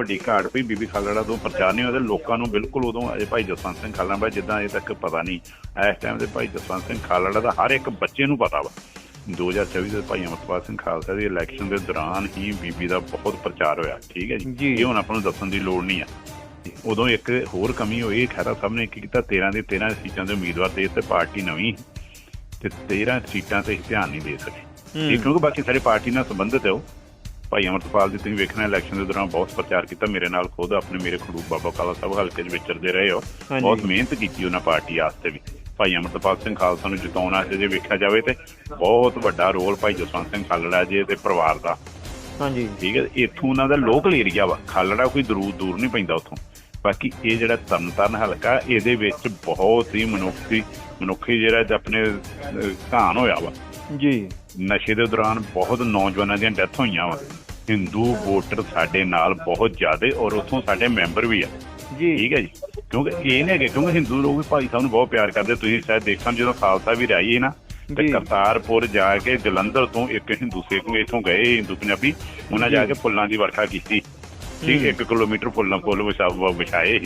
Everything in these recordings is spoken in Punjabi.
ਵੱਡੀ ਘਾਟ ਪਈ ਬੀਬੀ ਖਾਲੜਾ ਤੋਂ ਪ੍ਰਚਾਰ ਨਹੀਂ ਹੋਇਆ ਤੇ ਲੋਕਾਂ ਨੂੰ ਬਿਲਕੁਲ ਉਦੋਂ ਅਜੇ ਭਾਈ ਜਸਵੰਤ ਸਿੰਘ ਖਾਲੜਾ ਬਾਰੇ ਜਿੱਦਾਂ ਅਜੇ ਤੱਕ ਪਤਾ ਨਹੀਂ ਇਸ ਟਾਈਮ ਤੇ ਭਾਈ ਜਸਵੰਤ ਸਿੰਘ ਖਾਲੜਾ ਦਾ ਹਰ ਇੱਕ ਬੱਚੇ ਨੂੰ ਪਤਾ ਵਾ। 2024 ਦੇ ਭਾਈ ਅਮਰਪਾਲ ਸਿੰਘ ਖਾਲਸਾ ਦੀ ਇਲੈਕਸ਼ਨ ਦੇ ਦੌਰਾਨ ਹੀ ਬੀਬੀ ਦਾ ਬਹੁਤ ਪ੍ਰਚਾਰ ਹੋਇਆ ਠੀਕ ਹੈ ਜੀ। ਇਹ ਹੁਣ ਆਪਾਂ ਨੂੰ ਦੱਸਣ ਦੀ ਲੋੜ ਨਹੀਂ ਆ। ਉਦੋਂ ਇੱਕ ਹੋਰ ਕਮੀ ਹੋਈ ਖਹਿਰਾ ਸਾਹਿਬ ਨੇ ਕੀ ਕੀਤਾ 13 ਦੇ 13 ਸੀਟਾਂ ਦੇ ਉਮੀਦਵਾਰ ਦੇ ਤੇ ਪਾਰਟੀ ਨਵੀਂ ਤੇ 13 ਸੀਟਾਂ ਤੇ ਧਿਆਨ ਨਹੀਂ ਦੇ ਸਕੇ। ਇਹ ਕਿਉਂਕਿ ਬਾਕੀ ਸਾਰੇ ਪਾਰਟੀ ਨਾਲ ਸੰਬੰਧਿਤ ਹੈ ਉਹ। ਭਾਈ ਅਮਰਪਾਲ ਦੀ ਤੁਸੀਂ ਵੇਖਣਾ ਇਲੈਕਸ਼ਨ ਦੇ ਦੌਰਾਨ ਬਹੁਤ ਪ੍ਰਚਾਰ ਕੀਤਾ ਮੇਰੇ ਨਾਲ ਖੁਦ ਆਪਣੇ ਮੇਰੇ ਖਡੂਰ ਬਾਬਾ ਕਾਲਾ ਸਾਹਿਬ ਹਲਕੇ 'ਚ ਵਿਚਰਦੇ ਰਹੇ ਹੋ। ਬਹੁਤ ਮਿਹਨਤ ਕੀਤੀ ਉਹਨਾਂ ਪਾਰਟੀ ਵਾਸਤੇ ਵੀ। ਭਾਈ ਅਮਰਪਾਲ ਸਿੰਘ ਖਾਲਸਾ ਨੂੰ ਜਿਤਾਉਣ ਜੇ ਵੇਖਿਆ ਜਾਵੇ ਤੇ ਬਹੁਤ ਵੱਡਾ ਰੋਲ ਭਾਈ ਜਸਵੰਤ ਸਿੰਘ ਖਾਲੜਾ ਜੀ ਤੇ ਪਰਿਵਾਰ ਦਾ। ਹਾਂਜੀ। ਠੀਕ ਹੈ ਇੱਥੋਂ ਉਹਨਾਂ ਦਾ ਲੋਕਲ ਏਰੀਆ ਵਾ। ਖਾਲੜਾ ਕੋਈ ਦੂਰ ਦੂਰ ਨਹੀਂ ਪੈਂਦਾ ਉੱਥੋਂ। ਬਾਕੀ ਇਹ ਜਿਹੜਾ ਤਰਨਤਾਰਨ ਹਲਕਾ ਇਹਦੇ ਵਿੱਚ ਬਹੁਤ ਹੀ ਮਨੁੱਖੀ ਮਨੁੱਖੀ ਜਿਹੜਾ ਆਪਣੇ ਘਾਣ ਹੋਇਆ ਵਾ। ਜੀ। ਨਸ਼ੇ ਦੇ ਦੌਰਾਨ ਬਹੁਤ ਨੌਜਵਾਨਾਂ ਦੀਆਂ ਡੈਥ ਹੋਈਆਂ ਵਾ। ਹਿੰਦੂ ਵੋਟਰ ਸਾਡੇ ਨਾਲ ਬਹੁਤ ਜ਼ਿਆਦੇ ਔਰ ਉੱਥੋਂ ਸਾਡੇ ਮੈਂਬਰ ਵੀ ਆ। ਜੀ। ਠੀਕ ਹੈ ਜੀ। ਕਿਉਂਕਿ ਇਹ ਨਹੀਂ ਹੈਗੇ ਕਿਉਂਕਿ ਹਿੰਦੂ ਲੋਕ ਵੀ ਭਾਈ ਸਾਹਿਬ ਨੂੰ ਬਹੁਤ ਪਿਆਰ ਕਰਦੇ। ਤੁਸੀਂ ਸ਼ਾਇਦ ਦੇਖਣ ਜਦੋਂ ਖਾਲਸਾ ਵੀ ਰਾਈ ਨਾ ਤੇ। ਕਰਤਾਰਪੁਰ ਜਾ ਕੇ ਜਲੰਧਰ ਤੋਂ ਇੱਕ ਹਿੰਦੂ ਸਿੱਖ ਨੂੰ ਇੱਥੋਂ ਗਏ ਹਿੰਦੂ ਪੰਜਾਬੀ। ਉਹਨਾਂ ਜਾ। ਕੇ ਫੁੱਲਾਂ ਦੀ ਵਰਖਾ ਕੀਤੀ। ਠੀਕ ਹੂੰ। 1 ਕਿਲੋਮੀਟਰ ਫੁੱਲਾਂ ਫੁੱਲ ਵਿਛਾ- ਵਿਛਾਏ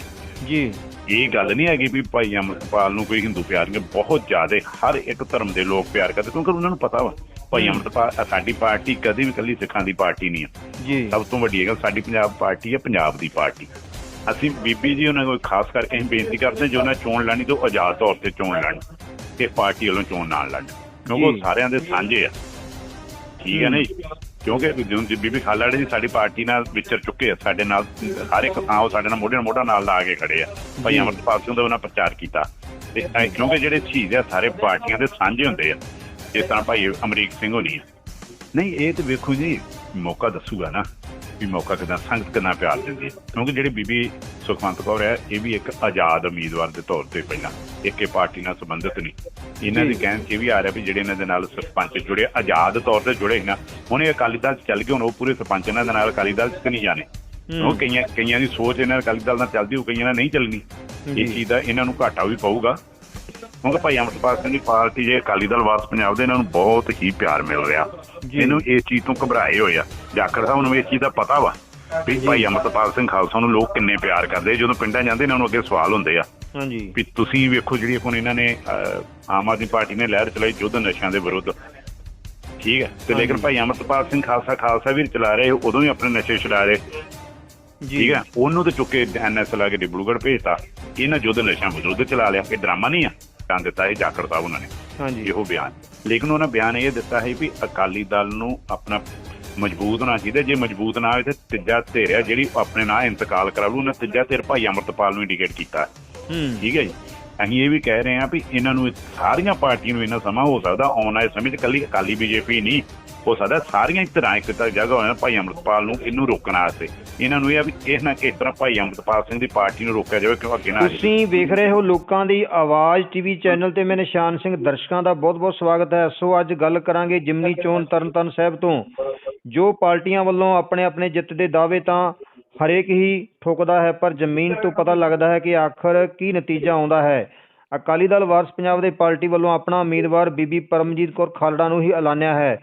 ਜੀ। ਇਹ ਗੱਲ ਨਹੀਂ ਹੈਗੀ ਵੀ ਭਾਈ ਅਮਰਪਾਲ ਨੂੰ ਕੋਈ ਹਿੰਦੂ ਪਿਆਰ ਨਹੀਂ ਬਹੁਤ ਜ਼ਿਆਦਾ ਹਰ ਇੱਕ ਧਰਮ ਦੇ ਲੋਕ ਪਿਆਰ ਕਰਦੇ ਕਿਉਂਕਿ ਉਹਨਾਂ ਨੂੰ ਪਤਾ ਵਾ। ਭਾਈ ਹੂੰ। ਅਮਰਪਾਲ ਸਾਡੀ ਪਾਰਟੀ ਕਦੀ ਵੀ ਇਕੱਲੀ ਸਿੱਖਾਂ ਦੀ ਪਾਰਟੀ ਨਹੀਂ ਆ। ਜੀ। ਸਭ ਤੋਂ ਵੱਡੀ ਗੱਲ ਸਾਡੀ ਪੰਜਾਬ ਪਾਰਟੀ ਹੈ ਪੰਜਾਬ ਦੀ ਪਾਰਟੀ। ਅਸੀਂ ਬੀਬੀ ਜੀ ਉਹਨਾਂ ਕੋਲ ਖਾਸ ਕਰਕੇ ਅਸੀਂ ਬੇਨਤੀ ਕਰਦੇ ਹਾਂ, ਜੇ ਉਹਨਾਂ ਚੋਣ ਲੈਣੀ ਤਾਂ ਆਜ਼ਾਦ ਤੌਰ ਤੇ ਚੋਣ ਲੈਣ ਕਿ ਪਾਰਟੀ ਵੱਲੋਂ ਚੋਣ ਨਾ ਲੜਨ। ਕਿਉਂਕਿ ਉਹ। ਸਾਰਿਆਂ ਦੇ ਸਾਂਝੇ ਆ। ਠੀਕ ਹੈ ਨਾ ਕਿਉਂਕਿ ਜਦੋਂ ਜੀ ਬੀਬੀ ਖਾਲੜਾ ਜੀ ਸਾਡੀ ਪਾਰਟੀ ਨਾਲ ਵਿਚਰ ਚੁੱਕੇ ਆ ਸਾਡੇ ਨਾਲ ਹਰ ਇੱਕ ਥਾਂ ਉਹ ਸਾਡੇ ਨਾਲ ਮੋਢੇ ਨਾਲ ਮੋਢਾ ਨਾਲ ਲਾ ਕੇ ਖੜੇ ਆ। ਭਾਈ। ਅਮਰਪਾਲ ਸਿੰਘ ਦਾ ਉਹਨਾਂ ਪ੍ਰਚਾਰ ਕੀਤਾ। ਤੇ ਕਿਉਂਕਿ ਜਿਹੜੇ ਸ਼ਹੀਦ ਆ ਸਾਰੇ ਪਾਰਟੀਆਂ ਦੇ ਸਾਂਝੇ ਹੁੰਦੇ ਆ। ਜਿਸ ਤਰ੍ਹਾਂ ਭਾਈ ਅਮਰੀਕ ਸਿੰਘ ਹੋਣੀ ਆ ਨਹੀਂ ਇਹ ਤੇ ਵੇਖੋ ਜੀ ਮੌਕਾ ਦੱਸੂਗਾ ਨਾ ਵੀ ਮੌਕਾ ਕਿਦਾਂ ਸੰਗਤ ਕਿੰਨਾ ਪਿਆਰ ਦਿੰਦੀ ਹੈ ਕਿਉਂਕਿ ਜਿਹੜੀ ਬੀਬੀ ਸੁਖਵੰਤ ਕੌਰ ਹੈ ਇਹ ਵੀ ਇੱਕ ਆਜ਼ਾਦ ਉਮੀਦਵਾਰ ਦੇ ਤੌਰ ਤੇ ਪਹਿਲਾਂ ਇੱਕ ਪਾਰਟੀ ਨਾਲ ਸੰਬੰਧਿਤ ਨਹੀਂ ਇਹਨਾਂ ਦੀ। ਕਹਿਣ 'ਚ ਇਹ ਵੀ ਆ ਰਿਹਾ ਵੀ ਜਿਹੜੇ ਇਹਨਾਂ ਦੇ ਨਾਲ ਸਰਪੰਚ ਜੁੜੇ ਆਜ਼ਾਦ ਤੌਰ ਤੇ ਜੁੜੇ ਨਾ ਇਹ ਅਕਾਲੀ ਦਲ 'ਚ ਚੱਲ ਗਏ ਹੁਣ ਉਹ ਪੂਰੇ ਸਰਪੰਚ ਇਹਨਾਂ ਦੇ ਨਾਲ ਅਕਾਲੀ ਦਲ 'ਚ ਨਹੀਂ ਜਾਣੇ ਹੂੰ। ਉਹ ਕਈਆਂ ਕਈਆਂ ਦੀ ਸੋਚ ਇਹਨਾਂ ਅਕਾਲੀ ਦਲ ਨਾਲ ਚੱਲਦੀ ਉਹ ਕਈਆਂ ਨਾਲ ਨਹੀਂ ਚੱਲਣੀ। ਇਹ ਚੀਜ਼ ਦਾ ਇਹਨਾਂ ਨੂੰ ਘਾਟਾ ਵੀ ਪਊਗਾ ਕਿਉਂਕਿ ਭਾਈ ਅਮਰਪਾਲ ਸਿੰਘ ਦੀ ਪਾਰਟੀ ਜੇ ਅਕਾਲੀ ਦਲ ਵਾਸ ਪੰਜਾਬ ਦੇ ਇਹਨਾਂ ਨੂੰ ਬਹੁਤ ਹੀ ਪਿਆਰ ਮਿਲ ਰਿਹਾ। ਇਹਨੂੰ ਇਸ ਚੀਜ਼ ਤੋਂ ਘਬਰਾਏ ਹੋਏ ਆ। ਜਾਖੜ ਸਾਹਿਬ ਨੂੰ ਇਸ ਚੀਜ਼ ਦਾ ਪਤਾ ਵਾ ਵੀ। ਭਾਈ ਅਮਰਪਾਲ ਸਿੰਘ ਖਾਲਸਾ ਨੂੰ ਲੋਕ ਕਿੰਨੇ ਪਿਆਰ ਕਰਦੇ। ਜਦੋਂ ਪਿੰਡਾਂ ਜਾਂਦੇ ਇਹਨਾਂ ਨੂੰ ਅੱਗੇ ਸਵਾਲ ਹੁੰਦੇ ਆ ਹਾਂਜੀ। ਵੀ ਤੁਸੀਂ ਵੇਖੋ ਜਿਹੜੀ ਹੁਣ ਇਹਨਾਂ ਨੇ ਆਮ ਆਦਮੀ ਪਾਰਟੀ ਨੇ ਲਹਿਰ ਚਲਾਈ ਯੁੱਧ ਨਸ਼ਿਆਂ ਦੇ ਵਿਰੁੱਧ। ਠੀਕ ਹੈ ਤੇ ਲੇਕਿਨ। ਭਾਈ ਅਮਰਪਾਲ ਸਿੰਘ ਖਾਲਸਾ ਖਾਲਸਾ ਵੀ ਚਲਾ ਰਹੇ ਉਦੋਂ ਹੀ ਆਪਣੇ ਨਸ਼ੇ ਛੁਡਾ ਰਹੇ। ਠੀਕ ਹੈ ਉਹਨੂੰ ਤੇ ਚੁੱਕੇ ਐਨਐਸ ਲਾ ਕੇ ਡਿਬਲੂਗੜ ਭੇਜਤਾ। ਇਹਨਾਂ ਯੁੱਧ ਨਸ਼ਿਆਂ ਵਿਰੁੱਧ ਚਲਾ ਲਿਆ। ਕਿ ਡਰਾਮਾ ਨਹੀਂ ਆ। ਤਾਂ ਦਿੱਤਾ ਇਹ ਜਾਖੜ ਸਾਹਿਬ ਉਹਨਾਂ ਨੇ। ਹਾਂਜੀ। ਇਹੋ ਬਿਆਨ। ਲੇਕਿਨ ਉਹਨਾਂ ਬਿਆਨ ਇਹ ਦਿੱਤਾ ਹੈ ਵੀ ਅਕਾਲੀ ਦਲ ਨੂੰ ਆਪਣਾ ਮਜ਼ਬੂਤ ਹੋਣਾ ਚਾਹੀਦਾ। ਜੇ ਮਜ਼ਬੂਤ ਨਾ ਹੋਵੇ ਤੇ ਤੀਜਾ ਧਿਰ ਆ ਜਿਹੜੀ ਆਪਣੇ ਨਾਂ ਇੰਤਕਾਲ ਕਰਾ ਲੂ ਉਹਨਾਂ ਤੀਜਾ ਧਿਰ ਭਾਈ ਅਮਰਤਪਾਲ ਨੂੰ ਇੰਡੀਕੇਟ ਕੀਤਾ। ਹੂੰ। ਠੀਕ ਹੈ ਜੀ? ਅਸੀਂ ਇਹ ਵੀ ਕਹਿ ਰਹੇ ਹਾਂ ਵੀ ਇਹਨਾਂ ਨੂੰ ਸਾਰੀਆਂ ਪਾਰਟੀਆਂ ਨੂੰ ਇਹਨਾਂ ਸਮਾਂ ਹੋ ਸਕਦਾ ਆਉਣ ਵਾਲੇ ਸਮੇਂ 'ਚ ਕੱਲੀ ਅਕਾਲੀ ਬੀਜੇਪੀ ਨਹੀਂ। ਹੋ ਸਕਦਾ ਸਾਰੀਆਂ ਤਰ੍ਹਾਂ ਇੱਕ ਤਾਂ ਜਗ੍ਹਾ ਹੋਣਾ ਭਾਈ ਅਮਰਤਪਾਲ ਨੂੰ ਇਹਨੂੰ ਰੋਕਣ ਵਾਸਤੇ। ਇਹਨਾਂ ਨੂੰ ਇਹ ਆ ਵੀ ਕਿਸ ਨਾ ਕਿਸ ਤਰ੍ਹਾਂ ਭਾਈ ਅਮਰਤਪਾਲ ਸਿੰਘ ਦੀ ਪਾਰਟੀ ਨੂੰ ਰੋਕਿਆ ਜਾਵੇ, ਕਿਉਂ ਅੱਗੇ ਨਾ ਤੁਸੀਂ ਵੇਖ ਰਹੇ ਹੋ ਲੋਕਾਂ ਦੀ ਆਵਾਜ਼ ਟੀਵੀ ਚੈਨਲ ਤੇ ਮੈਂ ਨਿਸ਼ਾਨ ਸਿੰਘ, ਦਰਸ਼ਕਾਂ ਦਾ ਬਹੁਤ-ਬਹੁਤ ਸਵਾਗਤ ਹੈ। ਸੋ ਅੱਜ ਗੱਲ ਕਰਾਂਗੇ ਜਿਮਨੀ ਚੋਣ ਤਰਨਤਾਰਨ ਸਾਹਿਬ ਤੋਂ। ਜੋ ਪਾਰਟੀਆਂ ਵੱਲੋਂ ਆਪਣੇ ਆਪਣੇ ਜਿੱਤ ਦੇ ਦਾਅਵੇ ਤਾਂ ਹਰੇਕ ਹੀ ਠੋਕਦਾ ਹੈ, ਪਰ ਜ਼ਮੀਨ ਤੋਂ ਪਤਾ ਲੱਗਦਾ ਹੈ ਕਿ ਆਖਰ ਕੀ ਨਤੀਜਾ ਆਉਂਦਾ ਹੈ। ਅਕਾਲੀ ਦਲ ਵਾਰਸ ਪੰਜਾਬ ਦੇ ਪਾਰਟੀ ਵੱਲੋਂ ਆਪਣਾ ਉਮੀਦਵਾਰ ਬੀਬੀ ਪਰਮਜੀਤ ਕੌਰ ਖਾਲੜਾ ਨੂੰ ਹੀ ਐਲਾਨਿਆ ਹੈ।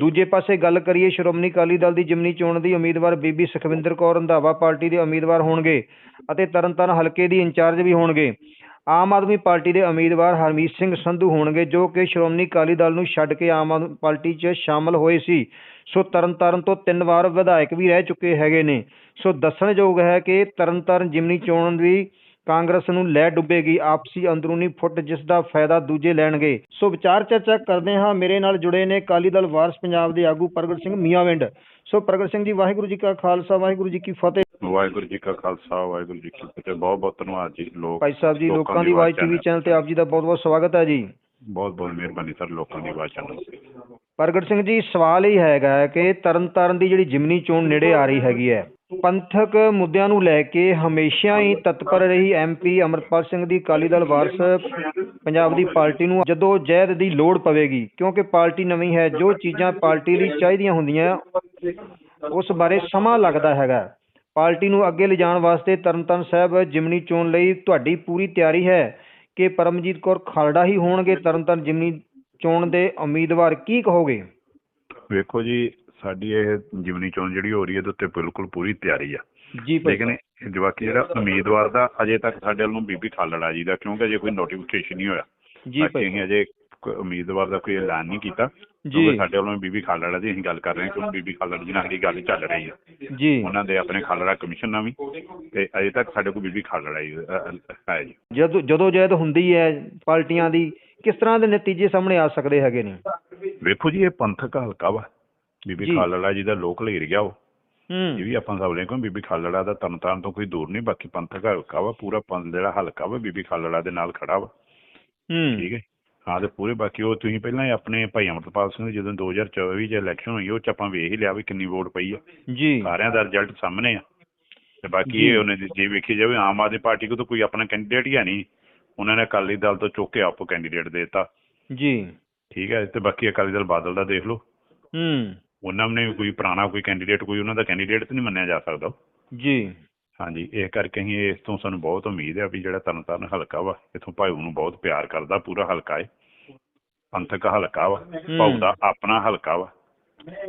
ਦੂਜੇ ਪਾਸੇ ਗੱਲ ਕਰੀਏ, ਸ਼੍ਰੋਮਣੀ ਅਕਾਲੀ ਦਲ ਦੀ ਜਿਮਨੀ ਚੋਣ ਦੀ ਉਮੀਦਵਾਰ ਬੀਬੀ ਸੁਖਵਿੰਦਰ ਕੌਰ ਰੰਧਾਵਾ ਪਾਰਟੀ ਦੇ ਉਮੀਦਵਾਰ ਹੋਣਗੇ ਅਤੇ ਤਰਨਤਾਰਨ ਹਲਕੇ ਦੀ ਇੰਚਾਰਜ ਵੀ ਹੋਣਗੇ। ਆਮ ਆਦਮੀ ਪਾਰਟੀ ਦੇ ਉਮੀਦਵਾਰ ਹਰਮੀਤ ਸਿੰਘ ਸੰਧੂ ਹੋਣਗੇ, ਜੋ ਕਿ ਸ਼੍ਰੋਮਣੀ ਅਕਾਲੀ ਦਲ ਨੂੰ ਛੱਡ ਕੇ ਆਮ ਆਦਮੀ ਪਾਰਟੀ 'ਚ ਸ਼ਾਮਲ ਹੋਏ ਸੀ। ਸੋ ਤਰਨਤਾਰਨ ਤੋਂ ਤਿੰਨ ਵਾਰ ਵਿਧਾਇਕ ਵੀ ਰਹਿ ਚੁੱਕੇ ਹੈਗੇ ਨੇ। ਸੋ ਦੱਸਣਯੋਗ ਹੈ ਕਿ ਤਰਨਤਾਰਨ ਜਿਮਨੀ ਚੋਣ ਦੀ ਕਾਂਗਰਸ ਨੂੰ ਲੈ ਡੁੱਬੇਗੀ ਆਪਸੀ ਅੰਦਰੂਨੀ ਫੁੱਟ ਜਿਸ ਦਾ ਫਾਇਦਾ ਦੂਜੇ ਲੈਣਗੇ। ਸੋ ਵਿਚਾਰ ਚਰਚਾ ਕਰਦੇ ਹਾਂ। ਮੇਰੇ ਨਾਲ ਜੁੜੇ ਨੇ ਅਕਾਲੀ ਦਲ ਵਾਰਸ ਪੰਜਾਬ ਦੇ ਆਗੂ ਪ੍ਰਗਟ ਸਿੰਘ ਮੀਆਂਵਿੰਡ। ਸੋ ਪ੍ਰਗਟ ਸਿੰਘ ਜੀ ਵਾਹਿਗੁਰੂ ਜੀ ਕਾ ਖਾਲਸਾ ਵਾਹਿਗੁਰੂ ਜੀ ਕੀ ਫਤਿਹ। ਵਾਹਿਗੁਰੂ ਜੀ ਕਾ ਖਾਲਸਾ ਵਾਹਿਗੁਰੂ ਜੀ ਕੀ ਫਤਿਹ। ਬਹੁਤ ਬਹੁਤ ਧੰਨਵਾਦ ਜੀ ਲੋਕ ਭਾਈ ਸਾਹਿਬ ਜੀ ਲੋਕਾਂ ਦੀ ਆਵਾਜ਼ ਟੀਵੀ ਚੈਨਲ। ਤੇ ਆਪ ਜੀ ਦਾ ਬਹੁਤ ਬਹੁਤ ਸਵਾਗਤ ਹੈ ਜੀ। ਬਹੁਤ ਬਹੁਤ ਮਿਹਰਬਾਨੀ ਸਰ ਲੋਕਾਂ ਦੀ ਆਵਾਜ਼ ਚੈਨਲ ਪ੍ਰਗਟ ਸਿੰਘ ਜੀ ਸਵਾਲ ਇਹ ਹੈਗਾ ਕਿ ਤਰਨਤਾਰਨ ਦੀ ਜਿਹੜੀ ਜਿਮਨੀ ਚੋਣ ਨੇੜੇ ਆ ਰਹੀ ਹੈਗੀ ਹੈ ਪੰਥਕ ਮੁੱਦਿਆਂ ਨੂੰ ਲੈ ਕੇ ਹਮੇਸ਼ਾ ਹੀ ਤਤਪਰ ਰਹੀ ਐਮਪੀ ਅਮਰਪਾਲ ਸਿੰਘ ਦੀ ਅਕਾਲੀ ਦਲ ਵਾਰਸ ਪੰਜਾਬ ਦੀ ਪਾਰਟੀ ਨੂੰ ਜਦੋਂ ਜਹਿਦ ਦੀ ਲੋੜ ਪਵੇਗੀ, ਕਿਉਂਕਿ ਪਾਰਟੀ ਨਵੀਂ ਹੈ, ਜੋ ਚੀਜ਼ਾਂ ਪਾਰਟੀ ਲਈ ਚਾਹੀਦੀਆਂ ਹੁੰਦੀਆਂ, ਉਸ ਬਾਰੇ ਸਮਾਂ ਲੱਗਦਾ ਹੈਗਾ। ਪਾਰਟੀ ਨੂੰ ਅੱਗੇ ਲਿਜਾਣ ਵਾਸਤੇ ਤਰਨਤਾਰਨ ਸਾਹਿਬ ਜਿਮਨੀ ਚੋਣ ਲਈ ਤੁਹਾਡੀ ਪੂਰੀ ਤਿਆਰੀ ਹੈ ਕਿ ਪਰਮਜੀਤ ਕੌਰ ਖਾਲੜਾ ਹੀ ਹੋਣਗੇ ਤਰਨਤਾਰਨ ਜਿਮਨੀ ਚੋਣ ਦੇ ਉਮੀਦਵਾਰ, ਕੀ ਕਹੋਗੇ? ਵੇਖੋ ਜੀ ਸਾਡੀ ਇਹ ਜਿਮਨੀ ਚੋਣ ਜਿਹੜੀ ਹੋ ਰਹੀ ਹੈ ਇਹਦੇ ਉੱਤੇ ਬਿਲਕੁਲ ਪੂਰੀ ਤਿਆਰੀ ਆ। ਜੀ ਲੇਕਿਨ ਜਵਾਕੀ ਜਿਹੜਾ ਉਮੀਦਵਾਰ ਦਾ ਅਜੇ ਤੱਕ ਸਾਡੇ ਵੱਲੋਂ ਬੀਬੀ ਖਾਲੜਾ ਜੀ ਦਾ ਕਿਉਂਕਿ ਅਜੇ ਕੋਈ ਨੋਟੀਫਿਕੇਸ਼ਨ ਨਹੀਂ ਹੋਇਆ। ਜੀ ਭਾਈ। ਅਜੇ ਉਮੀਦਵਾਰ ਦਾ ਕੋਈ ਐਲਾਨ ਨਹੀਂ ਕੀਤਾ ਜੀ। ਸਾਡੇ ਵੱਲੋਂ ਬੀਬੀ ਖਾਲੜਾ ਦੀ ਅਸੀਂ ਗੱਲ ਕਰ ਰਹੇ ਹਾਂ ਕਿਉਂਕਿ ਬੀਬੀ ਖਾਲੜਾ ਜੀ ਨਾਲ ਸਾਡੀ ਗੱਲ ਚੱਲ ਰਹੀ ਹੈ। ਜੀ। ਉਹਨਾਂ ਦੇ ਆਪਣੇ ਖਾਲੜਾ ਕਮਿਸ਼ਨ ਨਾਲ ਵੀ ਤੇ ਅਜੇ ਤੱਕ ਸਾਡੇ ਕੋਲ ਬੀਬੀ ਖਾਲੜਾ ਹੈ ਜੀ। ਜਦੋਂ ਜਦੋਂ ਜੈਦ ਹੁੰਦੀ ਹੈ ਪਾਰਟੀਆਂ ਦੀ ਕਿਸ ਤਰ੍ਹਾਂ ਦੇ ਨਤੀਜੇ ਸਾਹਮਣੇ ਆ ਸਕਦੇ ਹੈਗੇ ਨੇ? ਵੇਖੋ ਜੀ ਇਹ ਪੰਥਕ ਹਲਕਾ ਵਾ। ਬੀਬੀ। ਖਾਲੜਾ ਜੀ ਦਾ ਲੋਕਲ ਏਰੀਆ ਉਹ। ਇਹ ਵੀ ਆਪਾਂ ਸਭ ਲੈ ਕੋਂ ਬੀਬੀ ਖਾਲੜਾ ਦਾ ਤਰਨਤਾਰਨ ਤੋਂ ਕੋਈ ਦੂਰ ਨਹੀਂ ਬਾਕੀ ਪੰਥਕ ਹਲਕਾ ਵਾ ਪੂਰਾ ਪੰਥ ਜਿਹੜਾ ਹਲਕਾ ਵਾ ਬੀਬੀ ਖਾਲੜਾ ਦੇ ਨਾਲ ਖੜਾ ਵਾ। ਹੂੰ। ਠੀਕ ਹੈ। ਹਾਂ ਤੇ ਪੂਰੇ ਬਾਕੀ ਉਹ ਤੁਸੀਂ ਪਹਿਲਾਂ ਹੀ ਆਪਣੇ ਭਾਈ ਅਮਰਪਾਲ ਸਿੰਘ ਜਦੋਂ 2024 ਚ ਇਲੈਕਸ਼ਨ ਹੋਈ ਉਹ ਚ ਆਪਾਂ ਵੇਖ ਹੀ ਲਿਆ ਵੀ ਕਿੰਨੀ ਵੋਟ ਪਈ ਆ। ਜੀ। ਸਾਰਿਆਂ ਦਾ ਰਿਜ਼ਲਟ ਸਾਹਮਣੇ ਆ। ਤੇ ਬਾਕੀ। ਇਹ ਉਹਨੇ ਜੇ ਵੇਖੀ ਜਾਵੇ ਆਮ ਆਦਮੀ ਪਾਰਟੀ ਕੋਲ ਤਾਂ ਕੋਈ ਆਪਣਾ ਕੈਂਡੀਡੇਟ ਹੀ ਹੈ ਨਹੀਂ। ਉਹਨਾਂ ਨੇ ਅਕਾਲੀ ਦਲ ਤੋਂ ਚੁੱਕ ਕੇ ਆਪ ਕੈਂਡੀਡੇਟ ਦੇਤਾ। ਜੀ। ਠੀਕ ਹੈ ਤੇ ਬਾਕੀ ਅਕਾਲੀ ਦਲ ਬਾਦਲ ਦਾ ਦੇਖ ਲਓ। ਹੂੰ। ਉਹਨਾਂ ਨੇ ਵੀ ਕੋਈ ਪੁਰਾਣਾ ਕੋਈ ਕੈਂਡੀਡੇਟ ਕੋਈ ਉਹਨਾਂ ਦਾ ਕੈਂਡੀਡੇਟ ਤਾਂ ਨਹੀਂ ਮੰਨਿਆ ਜਾ ਸਕਦਾ। ਜੀ। ਹਾਂਜੀ ਇਹ ਕਰਕੇ ਅਸੀਂ ਇਸ ਤੋਂ ਸਾਨੂੰ ਬਹੁਤ ਉਮੀਦ ਹੈ ਵੀ ਜਿਹੜਾ ਤਰਨਤਾਰਨ ਹਲਕਾ ਵਾ ਇਥੋਂ ਭਾਊ ਨੂੰ ਬਹੁਤ ਪਿਆਰ ਕਰਦਾ ਪੂਰਾ ਹਲਕਾ ਹੈ ਪੰਥਕ ਹਲਕਾ ਵਾ ਭਾਊ ਦਾ ਆਪਣਾ ਹਲਕਾ ਵਾ।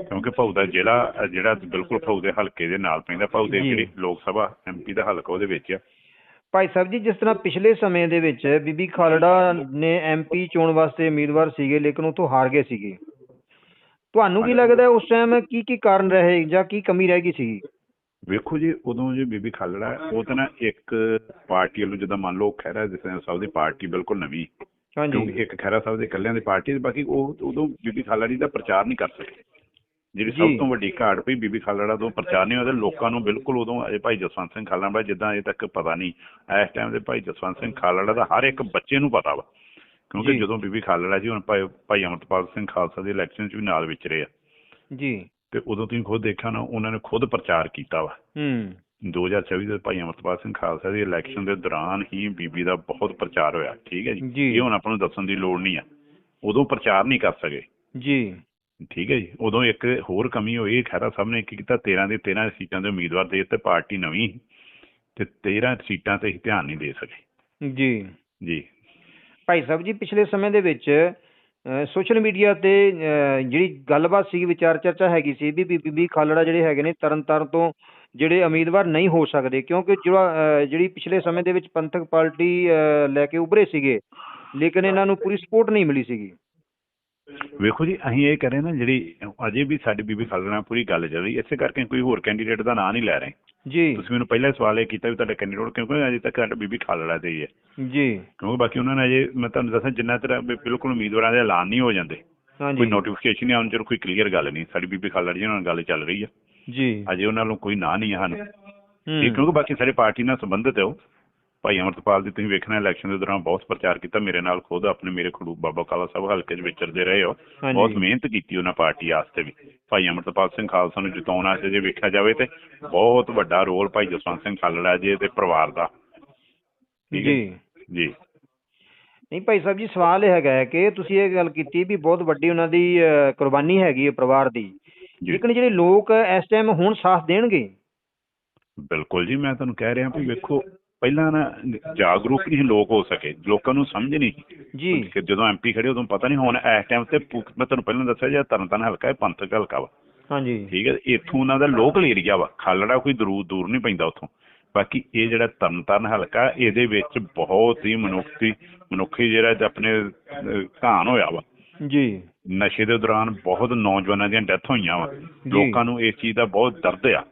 ਕਿਉਂਕਿ ਭਾਊ ਦਾ ਜ਼ਿਲ੍ਹਾ ਜਿਹੜਾ ਬਿਲਕੁਲ ਭਾਊ ਦੇ ਹਲਕੇ ਦੇ ਨਾਲ ਪੈਂਦਾ ਭਾਊ ਦੇ। ਜਿਹੜੀ ਲੋਕ ਸਭਾ ਐਮਪੀ ਦਾ ਹਲਕਾ ਉਹਦੇ ਵਿੱਚ ਆ। ਭਾਈ ਸਾਹਿਬ ਜੀ ਜਿਸ ਤਰ੍ਹਾਂ ਪਿਛਲੇ ਸਮੇਂ ਦੇ ਵਿੱਚ ਬੀਬੀ ਖਾਲੜਾ ਨੇ ਐਮਪੀ ਚੋਣ ਵਾਸਤੇ ਉਮੀਦਵਾਰ ਸੀਗੇ ਲੇਕਿਨ ਉਥੋਂ ਹਾਰ ਗਏ ਸੀਗੇ। ਤੁਹਾਨੂੰ ਕੀ ਲੱਗਦਾ ਉਸ ਟਾਈਮ ਕੀ ਕੀ ਕਾਰਨ ਰਹੇ ਜਾਂ ਕੀ ਕਮੀ ਰਹਿ ਗਈ ਸੀਗੀ ਵੇਖੋ ਜੀ ਉਦੋਂ ਜੇ ਬੀਬੀ ਖਾਲੜਾ ਉਹ ਤਾਂ ਨਾ ਇੱਕ ਪਾਰਟੀ ਵੱਲੋਂ ਜਦੋਂ ਮੰਨ ਲਓ ਖਹਿਰਾ ਜਿਸਨੇ ਸਾਹਿਬ ਦੀ ਪਾਰਟੀ ਬਿਲਕੁਲ ਨਵੀਂ ਕਿਉਂਕਿ ਇੱਕ ਖਹਿਰਾ ਸਾਹਿਬ ਦੇ ਇਕੱਲਿਆਂ ਦੀ ਪਾਰਟੀ ਤੇ ਬਾਕੀ ਉਹ ਉਦੋਂ ਬੀਬੀ ਖਾਲੜਾ ਜੀ ਦਾ ਪ੍ਰਚਾਰ ਨਹੀਂ ਕਰ ਸਕੇ। ਜਿਹੜੀ। ਸਭ ਤੋਂ ਵੱਡੀ ਘਾਟ ਪਈ ਬੀਬੀ ਖਾਲੜਾ ਤੋਂ ਪ੍ਰਚਾਰ ਨਹੀਂ ਹੋਇਆ ਤੇ ਲੋਕਾਂ ਨੂੰ ਬਿਲਕੁਲ ਉਦੋਂ ਅਜੇ ਭਾਈ ਜਸਵੰਤ ਸਿੰਘ ਖਾਲੜਾ ਜਿੱਦਾਂ ਅਜੇ ਤੱਕ ਪਤਾ ਨਹੀਂ ਇਸ ਟਾਈਮ ਦੇ ਭਾਈ ਜਸਵੰਤ ਸਿੰਘ ਖਾਲੜਾ ਦਾ ਹਰ ਇੱਕ ਬੱਚੇ ਨੂੰ ਪਤਾ ਵਾ। ਕਿਉਂਕਿ। ਜਦੋਂ ਬੀਬੀ ਖਾਲੜਾ ਜੀ ਹੁਣ ਭਾਈ ਅਮਰਪਾਲ ਸਿੰਘ ਖਾਲਸਾ ਦੇ ਇਲੈਕਸ਼ਨ 'ਚ ਵੀ ਨਾਲ ਵਿਚਰੇ ਆ। ਜੀ। ਤੇ ਉਦੋਂ ਤੁਸੀਂ ਖੁਦ ਦੇਖਿਆ ਨਾ ਉਹਨਾਂ ਨੇ ਖੁਦ ਪ੍ਰਚਾਰ ਕੀਤਾ ਵਾ। ਹੂੰ। 2024 ਦੇ ਭਾਈ ਅਮਰਪਾਲ ਸਿੰਘ ਖਾਲਸਾ ਦੀ ਇਲੈਕਸ਼ਨ ਦੇ ਦੌਰਾਨ ਹੀ ਬੀਬੀ ਦਾ ਬਹੁਤ ਪ੍ਰਚਾਰ ਹੋਇਆ ਠੀਕ ਹੈ ਜੀ। ਇਹ ਹੁਣ ਆਪਾਂ ਨੂੰ ਦੱਸਣ ਦੀ ਲੋੜ ਨਹੀਂ ਆ। ਉਦੋਂ ਪ੍ਰਚਾਰ ਨਹੀਂ ਕਰ ਸਕੇ। ਜੀ। ਠੀਕ ਹੈ ਜੀ? ਉਦੋਂ ਇੱਕ ਹੋਰ ਕਮੀ ਹੋਈ ਖਹਿਰਾ ਸਾਹਿਬ ਨੇ ਕੀ ਕੀਤਾ 13 ਦੇ 13 ਸੀਟਾਂ ਦੇ ਉਮੀਦਵਾਰ ਦੇ ਤੇ ਪਾਰਟੀ ਨਵੀਂ ਤੇ 13 ਸੀਟਾਂ ਤੇ ਹੀ ਧਿਆਨ ਨਹੀਂ ਦੇ ਸਕੇ। ਜੀ। ਜੀ। ਭਾਈ ਸਾਹਿਬ ਜੀ, ਪਿਛਲੇ ਸਮੇਂ ਦੇ ਵਿੱਚ ਸੋਸ਼ਲ ਮੀਡੀਆ ਤੇ ਜਿਹੜੀ ਗੱਲਬਾਤ ਸੀ ਵਿਚਾਰ ਚਰਚਾ ਹੈਗੀ ਸੀ ਵੀ ਬੀ- ਬੀਬੀ ਖਾਲੜਾ ਜਿਹੜੇ ਹੈਗੇ ਨੇ ਤਰਨ ਤਾਰਨ ਤੋਂ ਜਿਹੜੇ ਉਮੀਦਵਾਰ ਨਹੀਂ ਹੋ ਸਕਦੇ, ਕਿਉਂਕਿ ਜਿਹੜਾ ਜਿਹੜੀ ਪਿਛਲੇ ਸਮੇਂ ਦੇ ਵਿੱਚ ਪੰਥਕ ਪਾਰਟੀ ਲੈ ਕੇ ਉੱਭਰੇ ਸੀਗੇ, ਲੇਕਿਨ ਇਹਨਾਂ ਨੂੰ ਪੂਰੀ ਸਪੋਰਟ ਨਹੀਂ ਮਿਲੀ ਸੀਗੀ। ਵੇਖੋ ਜੀ ਅਸੀਂ ਇਹ ਕਰੇ ਨਾ ਜਿਹੜੀ ਅਜੇ ਵੀ ਸਾਡੀ ਬੀਬੀ ਨਾਲ ਪੂਰੀ ਗੱਲ ਚੱਲ ਰਹੀ ਇਸੇ ਕਰਕੇ ਕੋਈ ਹੋਰ ਕੈਂਡੀਡੇਟ ਦਾ ਨਾਂ ਨਹੀਂ ਲੈ ਰਹੇ। ਜੀ। ਤੁਸੀਂ ਮੈਨੂੰ ਪਹਿਲਾਂ ਸਵਾਲ ਇਹ ਕੀਤਾ ਵੀ ਤੁਹਾਡਾ ਕੈਂਡੀਡੇਟ ਕਿਉਂਕਿ ਅਜੇ ਤੱਕ ਸਾਡਾ ਬੀਬੀ ਖਾਲੜਾ ਤੇ ਹੀ ਹੈ। ਜੀ। ਕਿਉਂਕਿ ਬਾਕੀ ਉਹਨਾਂ ਨੇ ਅਜੇ ਮੈਂ ਤੁਹਾਨੂੰ ਦੱਸਾਂ ਜਿੰਨਾ ਤੇਰਾ ਬਿਲਕੁਲ ਉਮੀਦਵਾਰਾਂ ਦੇ ਐਲਾਨ ਨਹੀਂ ਹੋ ਜਾਂਦੇ। ਕੋਈ ਨੋਟੀਫਿਕੇਸ਼ਨ ਨਹੀਂ ਆਉਣ ਚਰ ਕੋਈ ਕਲੀਅਰ ਗੱਲ ਨਹੀਂ। ਸਾਡੀ ਬੀਬੀ ਖਾਲੜਾ ਜੀ ਨਾਲ ਗੱਲ ਚੱਲ ਰਹੀ ਹੈ। ਜੀ। ਅਜੇ ਉਹਨਾਂ ਨੂੰ ਕੋਈ ਨਾਂ ਨਹੀਂ ਹੈ ਸਾਨੂੰ। ਹੂੰ। ਇਹ ਕਿਉਂਕਿ ਬਾਕੀ ਸਾਰੇ ਪਾਰਟੀ ਨਾਲ ਸੰਬੰਧਿਤ ਹੈ ਉਹ। ਭਾਈ ਅਮਰਤਪਾਲ ਦੀ ਤੁਸੀਂ ਵੇਖਣਾ ਇਲੈਕਸ਼ਨ ਦੇ ਦੌਰਾਨ ਬਹੁਤ ਪ੍ਰਚਾਰ ਕੀਤਾ ਮੇਰੇ ਨਾਲ ਖੁਦ ਆਪਣੇ ਮੇਰੇ ਖੜੂ ਬਾਬਾ ਕਾਲਾ ਸਾਹਿਬ ਹਲਕੇ 'ਚ ਵਿਚਰਦੇ ਰਹੇ ਹੋ। ਬਹੁਤ ਮਿਹਨਤ ਕੀਤੀ ਉਹਨਾਂ ਪਾਰਟੀ ਵਾਸਤੇ ਵੀ। ਭਾਈ ਅਮਰਤਪਾਲ ਸਿੰਘ ਖਾਲਸਾ ਨੂੰ ਜਿਤਾਉਣ ਜੇ ਵੇਖਿਆ ਜਾਵੇ ਤੇ ਬਹੁਤ ਵੱਡਾ ਰੋਲ ਭਾਈ ਜਸਵੰਤ ਸਿੰਘ ਖਾਲੜਾ ਜੀ ਦੇ ਪਰਿਵਾਰ ਦਾ। ਜੀ। ਜੀ। ਨਹੀਂ ਭਾਈ ਸਾਹਿਬ ਜੀ ਸਵਾਲ ਇਹ ਹੈਗਾ ਕਿ ਤੁਸੀਂ ਇਹ ਗੱਲ ਕੀਤੀ ਵੀ ਬਹੁਤ ਵੱਡੀ ਉਹਨਾਂ ਦੀ ਕੁਰਬਾਨੀ ਹੈਗੀ ਹੈ ਪਰਿਵਾਰ ਦੀ। ਜੀ। ਲੇਕਿਨ ਜਿਹੜੇ ਲੋਕ ਇਸ ਟਾਈਮ ਹੁਣ ਸਾਥ ਦੇਣਗੇ? ਬਿਲਕੁਲ ਜੀ ਮੈਂ ਤੁਹਾਨੂੰ ਕਹਿ ਰਿਹਾ ਵੀ ਵੇਖੋ ਪਹਿਲਾਂ ਨਾ ਜਾਗਰੂਕ ਨਹੀਂ ਲੋਕ ਹੋ ਸਕੇ ਲੋਕਾਂ ਨੂੰ ਸਮਝ ਨਹੀਂ। ਜੀ। ਕਿ ਜਦੋਂ ਐਮਪੀ ਖੜੇ ਉਦੋਂ ਪਤਾ ਨਹੀਂ ਹੁਣ ਇਸ ਟਾਈਮ ਤੇ ਮੈਂ ਤੁਹਾਨੂੰ ਪਹਿਲਾਂ ਦੱਸਿਆ ਜੇ ਤਰਨਤਾਰਨ ਹਲਕਾ ਹੈ ਪੰਥਕ ਹਲਕਾ ਵਾ। ਹਾਂਜੀ। ਠੀਕ ਹੈ ਇੱਥੋਂ ਉਹਨਾਂ ਦਾ ਲੋਕਲ ਏਰੀਆ ਵਾ ਖਾਲੜਾ ਕੋਈ ਦੂਰ ਦੂਰ ਨਹੀਂ ਪੈਂਦਾ ਉੱਥੋਂ। ਬਾਕੀ ਇਹ ਜਿਹੜਾ ਤਰਨਤਾਰਨ ਹਲਕਾ ਇਹਦੇ ਵਿੱਚ ਬਹੁਤ ਹੀ ਮਨੁੱਖੀ ਮਨੁੱਖੀ ਜਿਹੜਾ ਆਪਣੇ ਘਾਣ ਹੋਇਆ ਵਾ। ਜੀ। ਨਸ਼ੇ ਦੇ ਦੌਰਾਨ ਬਹੁਤ ਨੌਜਵਾਨਾਂ ਦੀਆਂ ਡੈਥ ਹੋਈਆਂ ਵਾ। ਲੋਕਾਂ ਨੂੰ ਇਸ ਚੀਜ਼ ਦਾ ਬਹੁਤ ਦਰਦ ਆ।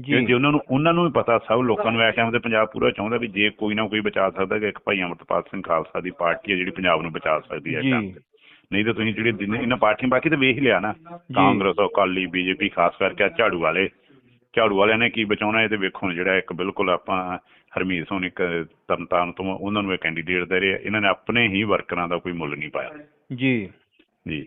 ਜੀ ਜੇ। ਉਹਨਾਂ ਨੂੰ ਉਹਨਾਂ ਨੂੰ ਵੀ ਪਤਾ ਸਭ ਲੋਕਾਂ ਨੂੰ ਟਾਈਮ ਤੇ ਪੰਜਾਬ ਪੂਰਾ ਚਾਹੁੰਦਾ ਵੀ ਜੇ ਕੋਈ ਨਾ ਕੋਈ ਬਚਾ ਸਕਦਾ ਕਿ ਇੱਕ ਭਾਈ ਅਮਰਪਾਲ ਸਿੰਘ ਖਾਲਸਾ ਦੀ ਪਾਰਟੀ ਹੈ ਜਿਹੜੀ ਪੰਜਾਬ ਨੂੰ ਬਚਾ ਸਕਦੀ ਹੈ ਜੀ। ਨਹੀਂ ਤਾਂ ਤੁਸੀਂ ਜਿਹੜੇ ਦਿਨ ਇਹਨਾਂ ਪਾਰਟੀਆਂ ਬਾਕੀ ਤਾਂ ਵੇਖ ਲਿਆ ਨਾ। ਕਾਂਗਰਸ ਅਕਾਲੀ ਬੀਜੇਪੀ ਖਾਸ ਕਰਕੇ ਝਾੜੂ ਵਾਲੇ। ਝਾੜੂ ਵਾਲਿਆਂ ਨੇ ਕੀ ਬਚਾਉਣਾ ਇਹ ਤੇ ਵੇਖੋ ਜਿਹੜਾ ਇੱਕ ਬਿਲਕੁਲ ਆਪਾਂ ਹਰਮੀਤ ਸੋਨੀ ਇੱਕ ਤਰਨਤਾਰਨ ਤੋਂ ਉਹਨਾਂ ਨੂੰ ਇਹ ਕੈਂਡੀਡੇਟ ਦੇ ਰਹੇ। ਇਹਨਾਂ ਨੇ ਆਪਣੇ ਹੀ ਵਰਕਰਾਂ ਦਾ ਕੋਈ ਮੁੱਲ ਨਹੀਂ ਪਾਇਆ। ਜੀ। ਜੀ।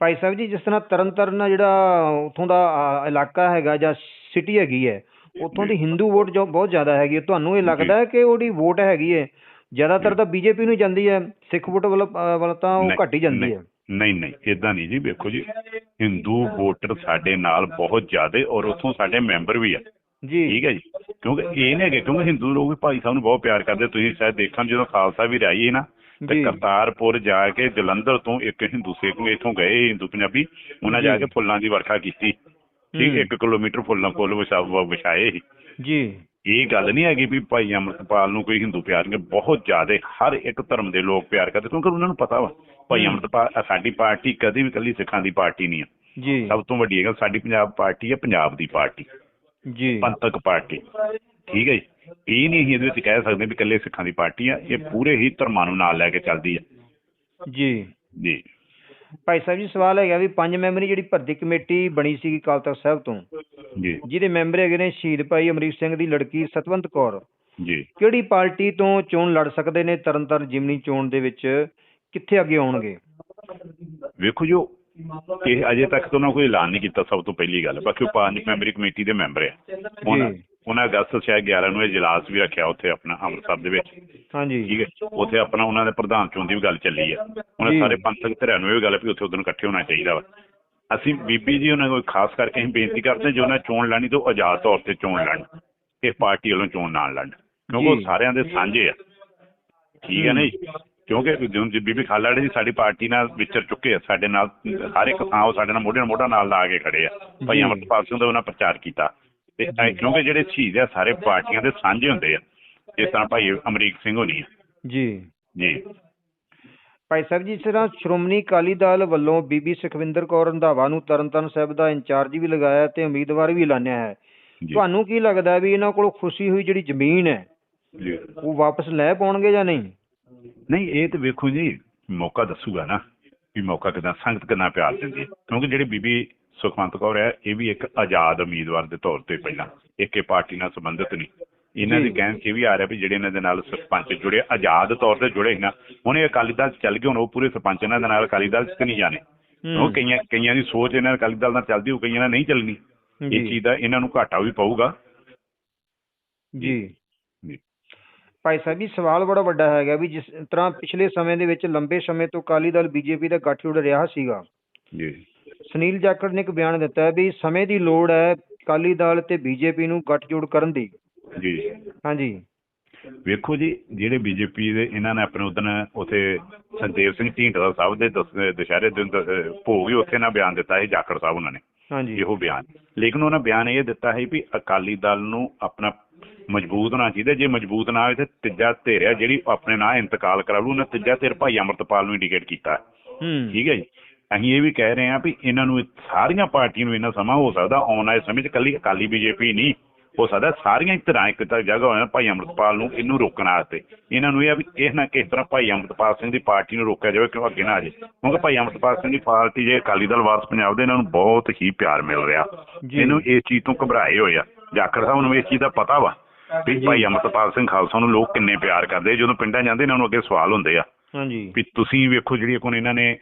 ਭਾਈ ਸਾਹਿਬ ਜੀ ਜਿਸ ਤਰ੍ਹਾਂ ਤਰਨਤਾਰਨ ਆ ਜਿਹੜਾ ਉੱਥੋਂ ਦਾ ਅਹ, ਇਲਾਕਾ ਹੈਗਾ ਜਾਂ ਸਿਟੀ ਹੈਗੀ ਹੈ ਉੱਥੋਂ ਦੀ ਹਿੰਦੂ ਵੋਟ ਜੋ ਬਹੁਤ ਜ਼ਿਆਦਾ ਹੈਗੀ ਹੈ। ਤੁਹਾਨੂੰ ਇਹ ਲੱਗਦਾ ਹੈ ਕਿ ਉਹਦੀ ਵੋਟ ਹੈਗੀ ਹੈ? ਜ਼ਿਆਦਾਤਰ ਤਾਂ ਬੀਜੇਪੀ ਨੂੰ ਜਾਂਦੀ ਹੈ ਸਿੱਖ ਵੋਟ ਵੱਲ ਅਹ, ਵੱਲ ਤਾਂ ਉਹ ਘੱਟ ਹੀ ਜਾਂਦੀ ਹੈ। ਨਹੀਂ ਨਹੀਂ ਇਦਾਂ ਨਹੀਂ ਜੀ ਵੇਖੋ ਜੀ। ਹਿੰਦੂ ਵੋਟਰ ਸਾਡੇ ਨਾਲ ਬਹੁਤ ਜ਼ਿਆਦੇ ਔਰ ਉੱਥੋਂ ਸਾਡੇ ਮੈਂਬਰ ਵੀ ਆ। ਜੀ। ਠੀਕ ਹੈ ਜੀ। ਕਿਉਂਕਿ ਇਹ ਨਹੀਂ ਹੈਗੇ ਕਿਉਂਕਿ ਹਿੰਦੂ ਲੋਕ ਵੀ ਭਾਈ ਸਾਹਿਬ ਨੂੰ ਬਹੁਤ ਪਿਆਰ ਕਰਦੇ ਤੁਸੀਂ ਸ਼ਾਇਦ ਦੇਖਣ ਜਦੋਂ ਖਾਲਸਾ ਵੀ ਰਾਈ ਨਾ ਤੇ। ਕਰਤਾਰਪੁਰ ਜਾ ਕੇ ਜਲੰਧਰ ਤੋਂ ਇੱਕ ਹਿੰਦੂ ਸਿੱਖ ਨੂੰ ਇੱਥੋਂ ਗਏ ਹਿੰਦੂ ਪੰਜਾਬੀ। ਉਹਨਾਂ ਜਾ। ਕੇ ਫੁੱਲਾਂ ਦੀ ਵਰਖਾ ਕੀਤੀ। ਠੀਕ ਹੂੰ। 1 ਕਿਲੋਮੀਟਰ ਫੁੱਲਾਂ ਫੁੱਲ ਵਿਛਾ ਵਿਛਾਏ ਜੀ। ਇਹ ਗੱਲ ਨਹੀਂ ਹੈਗੀ ਵੀ ਭਾਈ ਅਮਰਤਪਾਲ ਨੂੰ ਕੋਈ ਹਿੰਦੂ ਪਿਆਰ ਨਹੀਂ ਬਹੁਤ ਜ਼ਿਆਦਾ ਹਰ ਇੱਕ ਧਰਮ ਦੇ ਲੋਕ ਪਿਆਰ ਕਰਦੇ ਕਿਉਂਕਿ ਉਹਨਾਂ ਨੂੰ ਪਤਾ ਵਾ ਭਾਈ। ਅਮਰਤਪਾਲ ਸਾਡੀ ਪਾਰਟੀ ਕਦੇ ਵੀ ਇਕੱਲੀ ਸਿੱਖਾਂ ਦੀ ਪਾਰਟੀ ਨਹੀਂ ਆ। ਜੀ। ਸਭ ਤੋਂ ਵੱਡੀ ਗੱਲ ਸਾਡੀ ਪੰਜਾਬ ਪਾਰਟੀ ਹੈ ਪੰਜਾਬ ਦੀ ਪਾਰਟੀ। ਜੀ। ਪੰਥਕ ਪਾਰਟੀ। ਠੀਕ ਹੈ ਜੀ। ਇਹ ਨਹੀਂ ਅਸੀਂ ਇਹਦੇ ਵਿੱਚ ਕਹਿ ਸਕਦੇ ਵੀ ਇਕੱਲੇ ਸਿੱਖਾਂ ਦੀ ਪਾਰਟੀ ਆ ਇਹ ਪੂਰੇ ਹੀ ਧਰਮਾਂ ਨੂੰ ਨਾਲ ਲੈ ਕੇ ਚੱਲਦੀ ਆ। ਜੀ। ਜੀ। ਭਾਈ ਸਾਹਿਬ ਜੀ ਸਵਾਲ ਹੈਗਾ ਵੀ ਪੰਜ ਮੈਂਬਰੀ ਜਿਹੜੀ ਭਰਤੀ ਕਮੇਟੀ ਬਣੀ ਸੀ ਅਕਾਲ ਤਖਤ ਸਾਹਿਬ ਤੋਂ ਜੀ। ਜਿਹਦੇ ਮੈਂਬਰ ਹੈਗੇ ਨੇ ਸ਼ਹੀਦ ਭਾਈ ਅਮਰੀਕ ਸਿੰਘ ਦੀ ਲੜਕੀ ਸਤਵੰਤ ਕੌਰ। ਜੀ। ਕਿਹੜੀ ਪਾਰਟੀ ਤੋਂ ਚੋਣ ਲੜ ਸਕਦੇ ਨੇ ਤਰਨਤਾਰਨ ਜਿਮਨੀ ਚੋਣ ਦੇ ਵਿੱਚ? ਕਿੱਥੇ ਅੱਗੇ ਆਉਣਗੇ? ਵੇਖੋ ਜੋ ਇਹ ਅਜੇ ਤੱਕ ਤੋਂ ਨਾ ਕੋਈ ਐਲਾਨ ਨਹੀਂ ਕੀਤਾ ਸਭ ਤੋਂ ਪਹਿਲੀ ਗੱਲ। ਬਾਕੀ ਉਹ ਪੰਜ ਮੈਂਬਰੀ ਕਮੇਟੀ ਦੇ ਮੈਂਬਰ ਆ। ਉਹਨਾਂ ਜੀ। ਉਹਨਾਂ ਅਗਸਤ ਸ਼ਾਇਦ 11 ਨੂੰ ਇਹ ਇਜਲਾਸ ਵੀ ਰੱਖਿਆ ਉੱਥੇ ਆਪਣਾ ਅੰਮ੍ਰਿਤਸਰ ਦੇ ਵਿੱਚ। ਹਾਂਜੀ। ਠੀਕ ਹੈ। ਉੱਥੇ ਆਪਣਾ ਉਹਨਾਂ ਦੇ ਪ੍ਰਧਾਨ ਚੋਣ ਦੀ ਵੀ ਗੱਲ ਚੱਲੀ ਆ ਉਹਨਾਂ ਜੀ। ਸਾਰੇ ਪੰਥਕ ਧਿਰਾਂ ਨੂੰ ਇਹ ਗੱਲ ਵੀ ਉੱਥੇ ਉਦੋਂ ਇਕੱਠੇ ਹੋਣਾ ਚਾਹੀਦਾ ਵਾ। ਅਸੀਂ ਬੀਬੀ ਜੀ ਉਹਨਾਂ ਕੋਲ ਖਾਸ ਕਰਕੇ ਅਸੀਂ ਬੇਨਤੀ ਕਰਦੇ ਜੇ ਉਹਨਾਂ ਚੋਣ ਲੜਨੀ ਤਾਂ ਆਜ਼ਾਦ ਤੌਰ ਤੇ ਚੋਣ ਲੜਨ। ਇਹ ਪਾਰਟੀ ਵੱਲੋਂ ਚੋਣ ਨਾ ਲੜਨ। ਕਿਉਂਕਿ ਉਹ ਜੀ। ਸਾਰਿਆਂ ਦੇ ਸਾਂਝੇ ਆ। ਠੀਕ ਹੈ ਨਾ ਜੀ? ਕਿਉਂਕਿ ਜਦੋਂ ਜੀ ਬੀਬੀ ਖਾਲੜਾ ਜੀ ਸਾਡੀ ਪਾਰਟੀ ਨਾਲ ਵਿਚਰ ਚੁੱਕੇ ਆ ਸਾਡੇ ਨਾਲ ਹਰ ਇੱਕ ਥਾਂ ਉਹ ਸਾਡੇ ਨਾਲ ਮੋਢੇ ਨਾਲ ਮੋਢਾ ਨਾਲ ਲਾ ਕੇ ਖੜੇ ਆ। ਭਾਈ ਜੀ। ਅਮਰਪਾਲ ਸਿੰਘ ਦਾ ਉਹਨਾਂ ਪ੍ਰਚਾਰ ਕੀਤਾ। ਤੇ ਇਹ ਕਿਉਂਕਿ ਜਿਹੜੇ ਸ਼ਹੀਦ ਆ ਸਾਰੇ ਪਾਰਟੀਆਂ ਦੇ ਸਾਂਝੇ ਹੁੰਦੇ ਆ। ਜਿਸ ਤਰ੍ਹਾਂ ਭਾਈ ਅਮਰੀਕ ਸਿੰਘ ਹੋਣੀ ਆ। ਜੀ। ਜੀ। ਭਾਈ ਸਾਹਿਬ ਜੀ ਤਰ੍ਹਾਂ ਸ਼੍ਰੋਮਣੀ ਅਕਾਲੀ ਦਲ ਵੱਲੋਂ ਬੀਬੀ ਸੁਖਵਿੰਦਰ ਕੌਰ ਰੰਧਾਵਾ ਨੂੰ ਤਰਨਤਾਰਨ ਸਾਹਿਬ ਦਾ ਇੰਚਾਰਜ ਵੀ ਲਗਾਇਆ ਤੇ ਉਮੀਦਵਾਰ ਵੀ ਐਲਾਨਿਆ ਹੈ। ਤੁਹਾਨੂੰ ਕੀ ਲੱਗਦਾ ਵੀ ਇਹਨਾਂ ਕੋਲ ਖੁਸ਼ੀ ਹੋਈ ਜਿਹੜੀ ਜ਼ਮੀਨ ਹੈ ਉਹ ਵਾਪਸ ਲੈ ਪਾਉਣਗੇ ਜਾਂ ਨਹੀਂ? ਨਹੀਂ ਇਹ ਤੇ ਵੇਖੋ ਜੀ ਮੌਕਾ ਦੱਸੂਗਾ ਨਾ ਵੀ ਮੌਕਾ ਕਿਦਾਂ ਸੰਗਤ ਕਿੰਨਾ ਪਿਆਰ ਦਿੰਦੀ ਕਿਉਂਕਿ ਜਿਹੜੀ ਬੀਬੀ ਸੁਖਵੰਤ ਕੌਰ ਹੈ ਇਹ ਵੀ ਇੱਕ ਆਜ਼ਾਦ ਉਮੀਦਵਾਰ ਦੇ ਤੌਰ ਤੇ ਪਹਿਲਾਂ ਇੱਕ ਪਾਰਟੀ ਨਾਲ ਸੰਬੰਧਿਤ ਨਹੀਂ। ਇਹਨਾਂ ਦੇ। ਕਹਿਣ 'ਚ ਵੀ ਆ ਰਿਹਾ ਵੀ ਜਿਹੜੇ ਇਹਨਾਂ ਦੇ ਨਾਲ ਸਰਪੰਚ ਜੁੜੇ ਆਜ਼ਾਦ ਤੌਰ ਤੇ ਜੁੜੇ ਨਾ ਹੁਣ ਇਹ ਅਕਾਲੀ ਦਲ 'ਚ ਚੱਲ ਗਏ ਹੁਣ ਉਹ ਪੂਰੇ ਸਰਪੰਚ ਇਹਨਾਂ ਦੇ ਨਾਲ ਅਕਾਲੀ ਦਲ 'ਚ ਨਹੀਂ ਜਾਣੇ। ਹੂੰ। ਉਹ ਕਈਆਂ ਕਈਆਂ ਦੀ ਸੋਚ ਇਹਨਾਂ ਅਕਾਲੀ ਦਲ ਨਾਲ ਚੱਲਦੀ ਉਹ ਕਈਆਂ ਨਾਲ ਨਹੀਂ ਚੱਲਣੀ। ਇਹ ਚੀਜ਼ ਦਾ ਇਹਨਾਂ ਨੂੰ ਘਾਟਾ ਵੀ ਪਊਗਾ। ਜੀ। ਜੀ। ਭਾਈ ਸਾਹਿਬ ਜੀ ਸਵਾਲ ਬੜਾ ਵੱਡਾ ਹੈਗਾ ਵੀ ਜਿਸ ਤਰ੍ਹਾਂ ਪਿਛਲੇ ਸਮੇਂ ਦੇ ਵਿੱਚ ਲੰਬੇ ਸਮੇਂ ਤੋਂ ਅਕਾਲੀ ਦਲ ਬੀਜੇਪੀ ਦਾ ਗੱਠਜੋੜ ਰਿਹਾ ਸੀਗਾ। ਜੀ। ਸੁਨੀਲ ਜਾਖੜ ਨੇ ਇੱਕ ਬਿਆਨ ਦਿੱਤਾ ਹੈ ਵੀ ਸਮੇਂ ਦੀ ਲੋੜ ਹੈ ਅਕਾਲੀ ਦਲ ਤੇ ਬੀਜੇਪੀ ਨੂੰ ਗੱਠਜੋੜ ਕਰਨ ਦੀ। ਜੀ। ਹਾਂਜੀ। ਵੇਖੋ ਜੀ ਜਿਹੜੇ ਬੀਜੇਪੀ ਦੇ ਇਹਨਾਂ ਨੇ ਆਪਣੇ ਉਦਨ ਉਥੇ ਸੰਦੇਵ ਸਿੰਘ ਢੀਂਡਸਾ ਸਾਹਿਬ ਦੇ ਦਸ- ਦੁਸ਼ਹਿਰੇ ਦਿਨ ਦ- ਅਹ ਭੋਗ ਹੀ ਉੱਥੇ ਨਾ ਬਿਆਨ ਦਿੱਤਾ ਸੀ ਜਾਖੜ ਸਾਹਿਬ ਉਹਨਾਂ ਨੇ। ਹਾਂਜੀ। ਇਹੋ ਬਿਆਨ। ਲੇਕਿਨ ਉਹਨਾਂ ਬਿਆਨ ਇਹ ਦਿੱਤਾ ਹੈ ਵੀ ਅਕਾਲੀ ਦਲ ਨੂੰ ਆਪਣਾ ਮਜ਼ਬੂਤ ਹੋਣਾ ਚਾਹੀਦਾ ਜੇ ਮਜ਼ਬੂਤ ਨਾ ਹੋਵੇ ਤੇ ਤੀਜਾ ਧਿਰ ਜਿਹੜੀ ਆਪਣੇ ਨਾਂ ਇੰਤਕਾਲ ਕਰਾ ਲੂ ਉਹਨਾਂ ਤੀਜਾ ਧਿਰ ਭਾਈ ਅਮਰਤਪਾਲ ਨੂੰ ਇੰਡੀਕੇਟ ਕੀਤਾ। ਹੂੰ। ਠੀਕ ਹੈ ਜੀ। ਅਸੀਂ ਇਹ ਵੀ ਕਹਿ ਰਹੇ ਹਾਂ ਵੀ ਇਹਨਾਂ ਨੂੰ ਸਾਰੀਆਂ ਪਾਰਟੀਆਂ ਨੂੰ ਇਹਨਾਂ ਸਮਾਂ ਹੋ ਸਕਦਾ ਆਉਣ ਵਾਲੇ ਸਮੇਂ 'ਚ ਕੱਲੀ ਅਕਾਲੀ ਬੀਜੇਪੀ ਨਹੀਂ ਹੋ ਸਕਦਾ ਸਾਰੀਆਂ ਹੀ ਤਰ੍ਹਾਂ ਇੱਕ ਤਾਂ ਜਗ੍ਹਾ ਹੋਣਾ ਭਾਈ ਅਮਰਤਪਾਲ ਨੂੰ ਇਹਨੂੰ ਰੋਕਣ ਵਾਸਤੇ। ਇਹਨਾਂ ਨੂੰ ਇਹ ਆ ਵੀ ਇਹ ਨਾ ਕਿਸ ਤਰ੍ਹਾਂ ਭਾਈ ਅਮਰਤਪਾਲ ਸਿੰਘ ਦੀ ਪਾਰਟੀ ਨੂੰ ਰੋਕਿਆ ਜਾਵੇ ਕਿਉਂ ਅੱਗੇ ਨਾ ਆ ਜਾਏ। ਕਿਉਂਕਿ ਭਾਈ ਅਮਰਤਪਾਲ ਸਿੰਘ ਦੀ ਪਾਰਟੀ ਜੇ ਅਕਾਲੀ ਦਲ ਵਾਰਸ ਪੰਜਾਬ ਦੇ ਇਹਨਾਂ ਨੂੰ ਬਹੁਤ ਹੀ ਪਿਆਰ ਮਿਲ ਰਿਹਾ। ਇਹਨੂੰ ਇਸ ਚੀਜ਼ ਤੋਂ ਘਬਰਾਏ ਹੋਏ ਆ। ਜਾਖੜ ਸਾਹਿਬ ਨੂੰ ਇਸ ਚੀਜ਼ ਦਾ ਪਤਾ ਵਾ ਵੀ। ਭਾਈ ਅਮਰਤਪਾਲ ਸਿੰਘ ਖਾਲਸਾ ਨੂੰ ਲੋਕ ਕਿੰਨੇ ਪਿਆਰ ਕਰਦੇ ਜਦੋਂ ਪਿੰਡਾਂ ਜਾਂਦੇ ਇਹਨਾਂ ਨੂੰ ਅੱਗੇ ਸਵਾਲ ਹੁੰਦੇ ਆ। ਹਾਂਜੀ। ਵੀ ਤੁਸੀਂ ਵੇਖੋ ਜਿਹੜੀ ਕੋਣ ਇਹਨਾਂ ਨੇ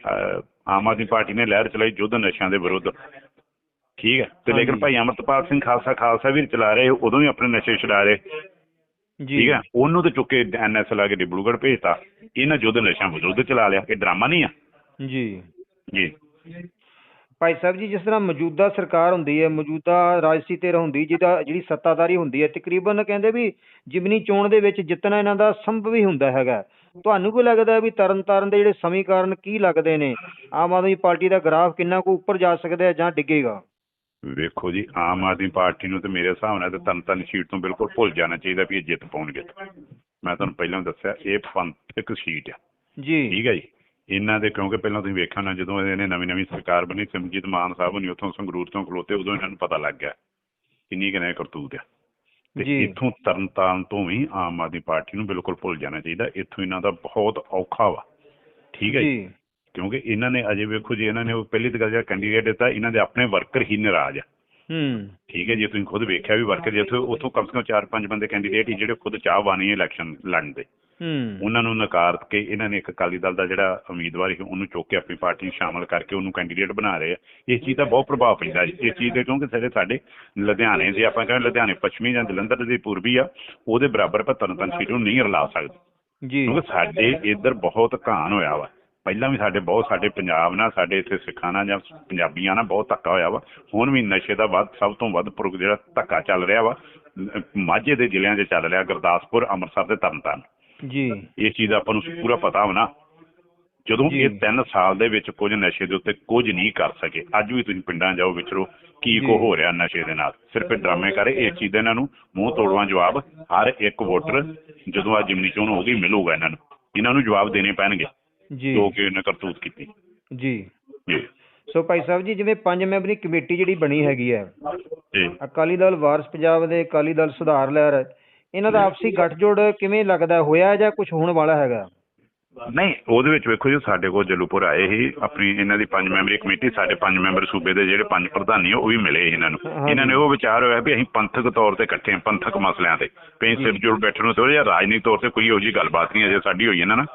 ਆਮ ਆਦਮੀ ਪਾਰਟੀ ਨੇ ਲਹਿਰ ਚਲਾਈ ਯੁੱਧ ਨਸ਼ਿਆਂ ਦੇ ਵਿਰੁੱਧ। ਠੀਕ ਹੈ? ਤੇ ਲੇਕਿਨ। ਭਾਈ ਅਮਰਤਪਾਲ ਸਿੰਘ ਖਾਲਸਾ ਖਾਲਸਾ ਵੀ ਚਲਾ ਰਹੇ ਉਦੋਂ ਵੀ ਆਪਣੇ ਨਸ਼ੇ ਛੁਡਾ ਰਹੇ। ਜੀ। ਠੀਕ ਹੈ? ਉਹਨੂੰ ਤੇ ਚੁੱਕ ਕੇ ਐਨਐਸ ਲਾ ਕੇ ਡਿਬਲੂਗੜ੍ਹ ਭੇਜਤਾ। ਇਹਨਾਂ ਯੁੱਧ ਨਸ਼ਿਆਂ ਵਿਰੁੱਧ ਚਲਾ ਲਿਆ। ਇਹ ਡਰਾਮਾ ਨਹੀਂ ਆ? ਜੀ। ਜੀ। ਭਾਈ ਸਾਹਿਬ ਜੀ ਜਿਸ ਤਰ੍ਹਾਂ ਮੌਜੂਦਾ ਸਰਕਾਰ ਹੁੰਦੀ ਹੈ ਮੌਜੂਦਾ ਰਾਜਸੀ ਧਿਰ ਹੁੰਦੀ ਜਿਹਦਾ ਜਿਹੜੀ ਸੱਤਾਧਾਰੀ ਹੁੰਦੀ ਹੈ ਤਕਰੀਬਨ ਕਹਿੰਦੇ ਵੀ ਜਿਮਨੀ ਚੋਣ ਦੇ ਵਿੱਚ ਜਿੱਤਣਾ ਇਹਨਾਂ ਦਾ ਸੰਭਵ ਹੀ ਹੁੰਦਾ ਹੈਗਾ। ਤੁਹਾਨੂੰ ਕੀ ਲੱਗਦਾ ਵੀ ਤਰਨਤਾਰਨ ਦੇ ਜਿਹੜੇ ਸਮੀਕਰਨ ਕੀ ਲੱਗਦੇ ਨੇ? ਆਮ ਆਦਮੀ ਪਾਰਟੀ ਦਾ ਗ੍ਰਾਫ ਕਿੰਨਾ ਕੁ ਉੱਪਰ ਜਾ ਸਕਦਾ ਹੈ ਜਾਂ ਡਿੱਗੇਗਾ? ਵੇਖੋ ਜੀ ਆਮ ਆਦਮੀ ਪਾਰਟੀ ਨੂੰ ਤੇ ਮੇਰੇ ਹਿਸਾਬ ਨਾਲ ਤੇ ਤਨ ਤਨ ਸੀਟ ਤੋਂ ਬਿਲਕੁਲ ਭੁੱਲ ਜਾਣਾ ਚਾਹੀਦਾ ਵੀ ਇਹ ਜਿੱਤ ਪਾਉਣਗੇ ਮੈਂ ਤੁਹਾਨੂੰ ਪਹਿਲਾਂ ਦੱਸਿਆ ਇਹ ਪੰਥਕ ਸੀਟ ਆ ਜੀ। ਠੀਕ ਹੈ ਜੀ। ਇਹਨਾਂ ਦੇ ਕਿਉਂਕਿ ਪਹਿਲਾਂ ਤੁਸੀਂ ਵੇਖਿਆ ਨਾ ਜਦੋਂ ਇਹਨੇ ਨਵੀਂ ਨਵੀਂ ਸਰਕਾਰ ਬਣੀ ਸਿਮਰਜੀਤ ਮਾਨ ਸਾਹਿਬ ਨੇ ਉੱਥੋਂ ਸੰਗਰੂਰ ਤੋਂ ਖਲੋਤੇ ਉਦੋਂ ਇਹਨਾਂ ਨੂੰ ਪਤਾ ਲੱਗ ਗਿਆ ਕਿੰਨੀ ਕਿਨੇ ਕਰਤੂਤ ਆ। ਤੇ ਜੀ। ਇੱਥੋਂ ਤਰਨਤਾਰਨ ਤੋਂ ਵੀ ਆਮ ਆਦਮੀ ਪਾਰਟੀ ਨੂੰ ਬਿਲਕੁਲ ਭੁੱਲ ਜਾਣਾ ਚਾਹੀਦਾ। ਇੱਥੋਂ ਇਹਨਾਂ ਦਾ ਬਹੁਤ ਔਖਾ ਵਾ। ਠੀਕ ਹੈ ਜੀ? ਕਿਉਂਕਿ ਇਹਨਾਂ ਨੇ ਅਜੇ ਵੇਖੋ ਜੀ ਇਹਨਾਂ ਨੇ ਉਹ ਪਹਿਲੀ ਤਾਂ ਗੱਲ ਜਿਹੜਾ ਕੈਂਡੀਡੇਟ ਦਿੱਤਾ ਇਹਨਾਂ ਦੇ ਆਪਣੇ ਵਰਕਰ ਹੀ ਨਾਰਾਜ਼ ਆ। ਹੂੰ। ਠੀਕ ਹੈ ਜੀ? ਤੁਸੀਂ ਖੁਦ ਵੇਖਿਆ ਵੀ ਵਰਕਰ ਜਿੱਥੇ ਉੱਥੋਂ ਕਮ ਸੇ ਕਮ ਚਾਰ ਪੰਜ ਬੰਦੇ ਕੈਂਡੀਡੇਟ ਹੀ ਜਿਹੜੇ ਖੁਦ ਚਾਹਵਾਨੀ ਇਲੈਕਸ਼ਨ ਲੜਨ ਦੇ। ਹੂੰ ਉਹਨਾਂ ਨੂੰ ਨਕਾਰ ਕੇ ਇਹਨਾਂ ਨੇ ਇੱਕ ਅਕਾਲੀ ਦਲ ਦਾ ਜਿਹੜਾ ਉਮੀਦਵਾਰ ਸੀ ਉਹਨੂੰ ਚੁੱਕ ਕੇ ਆਪਣੀ ਪਾਰਟੀ 'ਚ ਸ਼ਾਮਲ ਕਰਕੇ ਉਹਨੂੰ ਕੈਂਡੀਡੇਟ ਬਣਾ ਰਹੇ ਆ। ਇਸ ਚੀਜ਼ ਦਾ ਬਹੁਤ ਪ੍ਰਭਾਵ ਪੈਂਦਾ ਜੀ। ਇਸ ਚੀਜ਼ ਦੇ ਕਿਉਂਕਿ ਸਾਡੇ ਸਾਡੇ ਲੁਧਿਆਣੇ ਜੇ ਆਪਾਂ ਕਹਿੰਦੇ ਲੁਧਿਆਣੇ ਪੱਛਮੀ ਜਾਂ ਜਲੰਧਰ ਦੇ ਪੂਰਬੀ ਆ ਉਹਦੇ ਬਰਾਬਰ ਆਪਾਂ ਤਰਨਤਾਰਨ ਸੀਟ ਨੂੰ ਨਹੀਂ ਰਲਾ ਸਕਦੇ। ਜੀ। ਕਿਉਂਕਿ ਸਾਡੇ ਇੱਧਰ ਬਹੁਤ ਘਾਣ ਹੋਇਆ ਵਾ। ਪਹਿਲਾਂ ਵੀ ਸਾਡੇ ਬਹੁਤ ਸਾਡੇ ਪੰਜਾਬ ਨਾਲ ਸਾਡੇ ਇੱਥੇ ਸਿੱਖਾਂ ਨਾਲ ਜਾਂ ਪੰਜਾਬੀਆਂ ਨਾਲ ਬਹੁਤ ਧੱਕਾ ਹੋਇਆ ਵਾ। ਹੁਣ ਵੀ ਨਸ਼ੇ ਦਾ ਵੱਧ ਸਭ ਤੋਂ ਵੱਧ ਪੁਰਖ ਜਿਹੜਾ ਧੱਕਾ ਚੱਲ ਰਿਹਾ ਵਾ ਮਾਝੇ ਦੇ ਜ਼ਿਲ੍ਹਿਆਂ 'ਚ ਚੱਲ ਰਿਹਾ ਗੁਰਦਾਸਪੁਰ ਅੰਮ੍ਰਿਤਸਰ ਤੇ ਤਰਨਤਾਰਨ। ਜੀ। ਇਸ ਚੀਜ਼ ਦਾ ਆਪਾਂ ਨੂੰ ਪੂਰਾ ਪਤਾ ਹੋਣਾ ਜਦੋਂ। ਇਹ 3 ਸਾਲ ਦੇ ਵਿੱਚ ਕੁਝ ਨਸ਼ੇ ਦੇ ਉੱਤੇ ਕੁਝ ਨਹੀਂ ਕਰ ਸਕੇ ਅੱਜ ਵੀ ਤੁਸੀਂ ਪਿੰਡਾਂ ਜਾਓ ਵਿਚਰੋ ਕੀ। ਕੋ ਹੋ ਰਿਹਾ ਨਸ਼ੇ ਦੇ ਨਾਲ? ਸਿਰਫ ਇਹ ਡਰਾਮੇ ਕਰੇ ਇਸ ਚੀਜ਼ ਦਾ ਇਹਨਾਂ ਨੂੰ ਮੂੰਹ ਤੋੜਵਾ ਜਵਾਬ ਹਰ ਇੱਕ ਵੋਟਰ ਜਦੋਂ ਆ ਜਿਮਨੀ ਚੋਣ ਹੋਗੀ ਮਿਲੂਗਾ ਇਹਨਾਂ ਨੂੰ। ਇਹਨਾਂ ਨੂੰ ਜਵਾਬ ਦੇਣੇ ਪੈਣਗੇ ਜੀ। ਜੋ ਕਿ ਇਹਨੇ ਕਰਤੂਤ ਕੀਤੀ। ਜੀ। ਜੀ। ਸੋ ਭਾਈ ਸਾਹਿਬ ਜੀ ਜਿਵੇਂ ਪੰਜ ਮੈਂਬਰੀ ਕਮੇਟੀ ਜਿਹੜੀ ਬਣੀ ਹੈਗੀ ਹੈ ਜੀ। ਅਕਾਲੀ ਦਲ ਵਾਰਸ ਪੰਜਾਬ ਦੇ ਅਕਾਲੀ ਦਲ ਸੁਧਾਰ ਲਹਿਰ ਇਹਨਾਂ ਦਾ ਆਪਸੀ ਗੱਠਜੋੜ ਕਿਵੇਂ ਲੱਗਦਾ ਹੋਇਆ ਜਾਂ ਕੁਝ ਹੋਣ ਵਾਲਾ ਹੈਗਾ? ਨਹੀਂ ਉਹਦੇ ਵਿੱਚ ਵੇਖੋ ਜੀ ਸਾਡੇ ਕੋਲ ਜਲੂਪੁਰ ਆਏ ਸੀ ਆਪਣੀ ਇਹਨਾਂ ਦੀ ਪੰਜ ਮੈਂਬਰੀ ਕਮੇਟੀ ਸਾਡੇ ਪੰਜ ਮੈਂਬਰ ਸੂਬੇ ਦੇ ਜਿਹੜੇ ਪੰਜ ਪ੍ਰਧਾਨੀ ਉਹ ਵੀ ਮਿਲੇ ਇਹਨਾਂ ਨੂੰ। ਇਹਨਾਂ ਨੇ ਉਹ ਵਿਚਾਰ ਹੋਇਆ ਵੀ ਅਸੀਂ ਪੰਥਕ ਤੌਰ ਤੇ ਇਕੱਠੇ ਹਾਂ ਪੰਥਕ ਮਸਲਿਆਂ ਤੇ। ਵੀ ਸਿਰ ਜੁੜ ਬੈਠਣ ਨੂੰ ਤੇ ਜਾਂ ਰਾਜਨੀਤਿਕ ਤੌਰ ਤੇ ਕੋਈ ਇਹੋ ਜਿਹੀ ਗੱਲਬਾਤ ਨਹੀਂ ਅਜੇ ਸਾਡੀ ਹੋਈ ਇਹਨਾਂ ਨਾਲ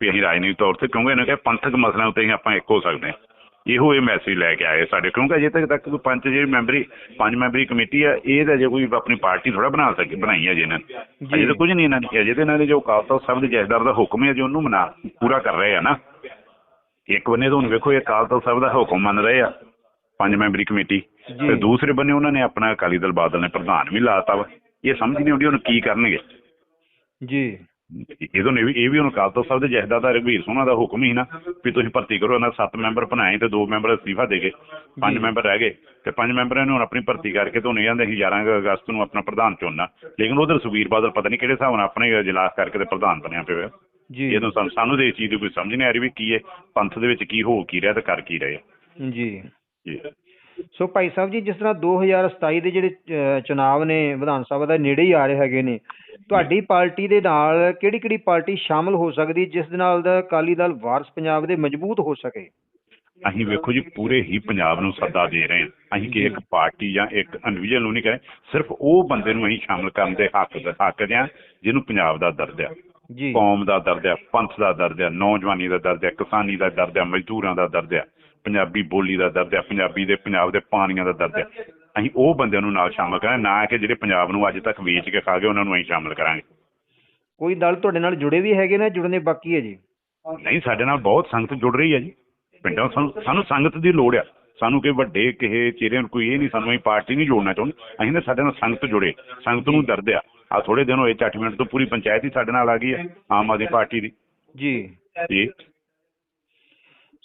ਵੀ ਅਸੀਂ ਰਾਜਨੀਤਿਕ ਤੌਰ ਤੇ ਕਿਉਂਕਿ ਇਹਨਾਂ ਕਿਹਾ ਪੰਥਕ ਮਸਲਿਆਂ ਉੱਤੇ ਹੀ ਆਪਾਂ ਇੱਕ ਹੋ ਸਕਦੇ ਹਾਂ। ਇਹੋ ਇਹ ਮੈਸੇਜ ਲੈ ਕੇ ਆਏ ਸਾਡੇ ਕਿਉਂਕਿ ਅਜੇ ਤੱਕ ਤੱਕ ਪੰਜ ਜਿਹੜੀ ਮੈਂਬਰੀ ਪੰਜ ਮੈਂਬਰੀ ਕਮੇਟੀ ਆ ਇਹ ਤਾਂ ਅਜੇ ਕੋਈ ਆਪਣੀ ਪਾਰਟੀ ਥੋੜਾ ਬਣਾ ਸਕੇ ਬਣਾਈ ਹੈ ਜੀ ਇਹਨਾਂ ਨੇ। ਜੀ। ਅਜੇ ਤਾਂ ਕੁਝ ਨਹੀਂ ਇਹਨਾਂ ਨੇ ਅਜੇ ਤਾਂ ਇਹਨਾਂ ਨੇ ਜੋ ਅਕਾਲ ਤਖਤ ਸਾਹਿਬ ਦੇ ਜਥੇਦਾਰ ਦਾ ਹੁਕਮ ਹੈ ਜੀ ਉਹਨੂੰ ਮਨਾ ਪੂਰਾ ਕਰ ਰਹੇ ਆ ਨਾ। ਇੱਕ ਬੰਨੇ ਤਾਂ ਵੇਖੋ ਇਹ ਅਕਾਲ ਤਖਤ ਸਾਹਿਬ ਦਾ ਹੁਕਮ ਮੰਨ ਰਹੇ ਆ ਪੰਜ ਮੈਂਬਰੀ ਕਮੇਟੀ। ਜੀ। ਤੇ ਦੂਸਰੇ ਬੰਨੇ ਉਹਨਾਂ ਨੇ ਆਪਣਾ ਅਕਾਲੀ ਦਲ ਬਾਦਲ ਨੇ ਪ੍ਰਧਾਨ ਵੀ ਲਾਤਾ ਵਾ। ਇਹ ਸਮਝ ਨਹੀਂ ਆਉਂਦੀ ਹੁਣ ਕੀ ਕਰਨਗੇ। ਜੀ। ਇਹਦੋਂ ਨੇ ਵੀ ਇਹ ਵੀ ਹੁਣ ਅਕਾਲ ਤਖਤ ਸਾਹਿਬ ਦੇ ਜਥੇਦਾਰ ਦਾ ਰਘਵੀਰ ਸੋਨਾ ਦਾ ਹੁਕਮ ਹੀ ਨਾ ਵੀ ਤੁਸੀਂ ਭਰਤੀ ਕਰੋ ਇਹਨਾਂ ਸੱਤ ਮੈਂਬਰ ਬਣਾਏ ਤੇ ਦੋ ਮੈਂਬਰ ਅਸਤੀਫਾ ਦੇ ਗਏ ਪੰਜ। ਮੈਂਬਰ ਰਹਿ ਗਏ ਤੇ ਪੰਜ ਮੈਂਬਰਾਂ ਨੂੰ ਹੁਣ ਆਪਣੀ ਭਰਤੀ ਕਰਕੇ ਤੋਂ ਨਹੀਂ ਜਾਂਦੇ ਅਸੀਂ 11 ਅਗਸਤ ਨੂੰ ਆਪਣਾ ਪ੍ਰਧਾਨ ਚੁਣਨਾ ਲੇਕਿਨ ਉਧਰ ਸੁਖਬੀਰ ਬਾਦਲ ਪਤਾ ਨਹੀਂ ਕਿਹੜੇ ਹਿਸਾਬ ਨਾਲ ਆਪਣੇ ਇਜਲਾਸ ਕਰਕੇ ਤੇ ਪ੍ਰਧਾਨ ਬਣਿਆ ਪਿਆ। ਜੀ ਇਹ ਤਾਂ ਸਾਨੂੰ ਇਸ ਚੀਜ਼ ਦੀ ਕੋਈ ਸਮਝ ਨਹੀਂ ਆ ਰਹੀ ਵੀ ਕੀ ਹੈ ਪੰਥ ਦੇ ਵਿੱਚ ਕੀ ਹੋ ਕੀ ਰਿਹਾ ਤੇ ਕਰ ਕੀ ਰਹੇ। ਜੀ ਜੀ ਸੋ ਭਾਈ ਸਾਹਿਬ ਜੀ ਜਿਸ ਤਰ੍ਹਾਂ 2027 ਦੇ ਜਿਹੜੇ ਚੁਣਾਵ ਨੇ ਵਿਧਾਨ ਸਭਾ ਦਾ ਨੇੜੇ ਹੀ ਆ ਰਹੇ ਹੈਗੇ ਨੇ ਤੁਹਾਡੀ ਪਾਰਟੀ ਦੇ ਨਾਲ ਕਿਹੜੀ ਕਿਹੜੀ ਪਾਰਟੀ ਸ਼ਾਮਲ ਹੋ ਸਕਦੀ ਜਿਸ ਦੇ ਨਾਲ ਦਾ ਅਕਾਲੀ ਦਲ ਵਾਰਸ ਪੰਜਾਬ ਦੇ ਮਜ਼ਬੂਤ ਹੋ ਸਕੇ? ਅਸੀਂ ਵੇਖੋ ਜੀ ਪੂਰੇ ਹੀ ਪੰਜਾਬ ਨੂੰ ਸੱਦਾ ਦੇ ਰਹੇ ਹਾਂ। ਅਸੀਂ ਕਿ ਇੱਕ ਪਾਰਟੀ ਜਾਂ ਇੱਕ ਇੰਡੀਵਿਜੂਅਲ ਨੂੰ ਨਹੀਂ ਕਹੇ ਸਿਰਫ ਉਹ ਬੰਦੇ ਨੂੰ ਅਸੀਂ ਸ਼ਾਮਲ ਕਰਨ ਦੇ ਹੱਕ ਹੱਕ ਦੇ ਹਾਂ ਜਿਹਨੂੰ ਪੰਜਾਬ ਦਾ ਦਰਦ ਆ। ਜੀ। ਕੌਮ ਦਾ ਦਰਦ ਆ ਪੰਥ ਦਾ ਦਰਦ ਆ ਨੌਜਵਾਨੀ ਦਾ ਦਰਦ ਆ ਕਿਸਾਨੀ ਦਾ ਦਰਦ ਆ ਮਜ਼ਦੂਰਾਂ ਦਾ ਦਰਦ ਆ। ਪੰਜਾਬੀ ਬੋਲੀ ਦਾ ਦਰਦ ਆ ਪੰਜਾਬੀ ਦੇ ਪੰਜਾਬ ਦੇ ਪਾਣੀਆਂ ਦਾ ਦਰਦ ਆ ਅਸੀਂ ਉਹ ਬੰਦਿਆਂ ਨੂੰ ਨਾਲ ਸ਼ਾਮਲ ਕਰਾਂਗੇ ਨਾ ਕਿ ਜਿਹੜੇ ਪੰਜਾਬ ਨੂੰ ਅੱਜ ਤੱਕ ਵੇਚ ਕੇ ਖਾ ਗਏ ਉਹਨਾਂ ਨੂੰ ਅਸੀਂ ਸ਼ਾਮਲ ਕਰਾਂਗੇ। ਕੋਈ ਦਲ ਤੁਹਾਡੇ ਨਾਲ ਜੁੜੇ ਵੀ ਹੈਗੇ ਨੇ ਜੁੜਨੇ ਬਾਕੀ ਹੈ ਜੀ? ਨਹੀਂ ਸਾਡੇ ਨਾਲ ਬਹੁਤ ਸੰਗਤ ਜੁੜ ਰਹੀ ਹੈ ਜੀ। ਪਿੰਡਾਂ ਸਾਨੂੰ ਸੰਗਤ ਦੀ ਲੋੜ ਆ। ਸਾਨੂੰ ਕਿ ਵੱਡੇ ਕਿਸੇ ਚਿਹਰੇ ਨੂੰ ਕੋਈ ਇਹ ਨਹੀਂ ਸਾਨੂੰ ਅਸੀਂ ਪਾਰਟੀ ਨਹੀਂ ਜੋੜਨਾ ਚਾਹੁੰਦੇ। ਅਸੀਂ ਤਾਂ ਸਾਡੇ ਨਾਲ ਸੰਗਤ ਜੁੜੇ। ਸੰਗਤ ਨੂੰ ਦਰਦ ਆ। ਆ ਥੋੜੇ ਦਿਨ ਹੋਏ 60 ਮਿੰਟ ਤੋਂ ਪੂਰੀ ਪੰਚਾਇਤ ਹੀ ਸਾਡੇ ਨਾਲ ਆ ਗਈ ਹੈ ਆਮ ਆਦਮੀ ਪਾਰਟੀ ਦੀ। ਜੀ। ਜੀ।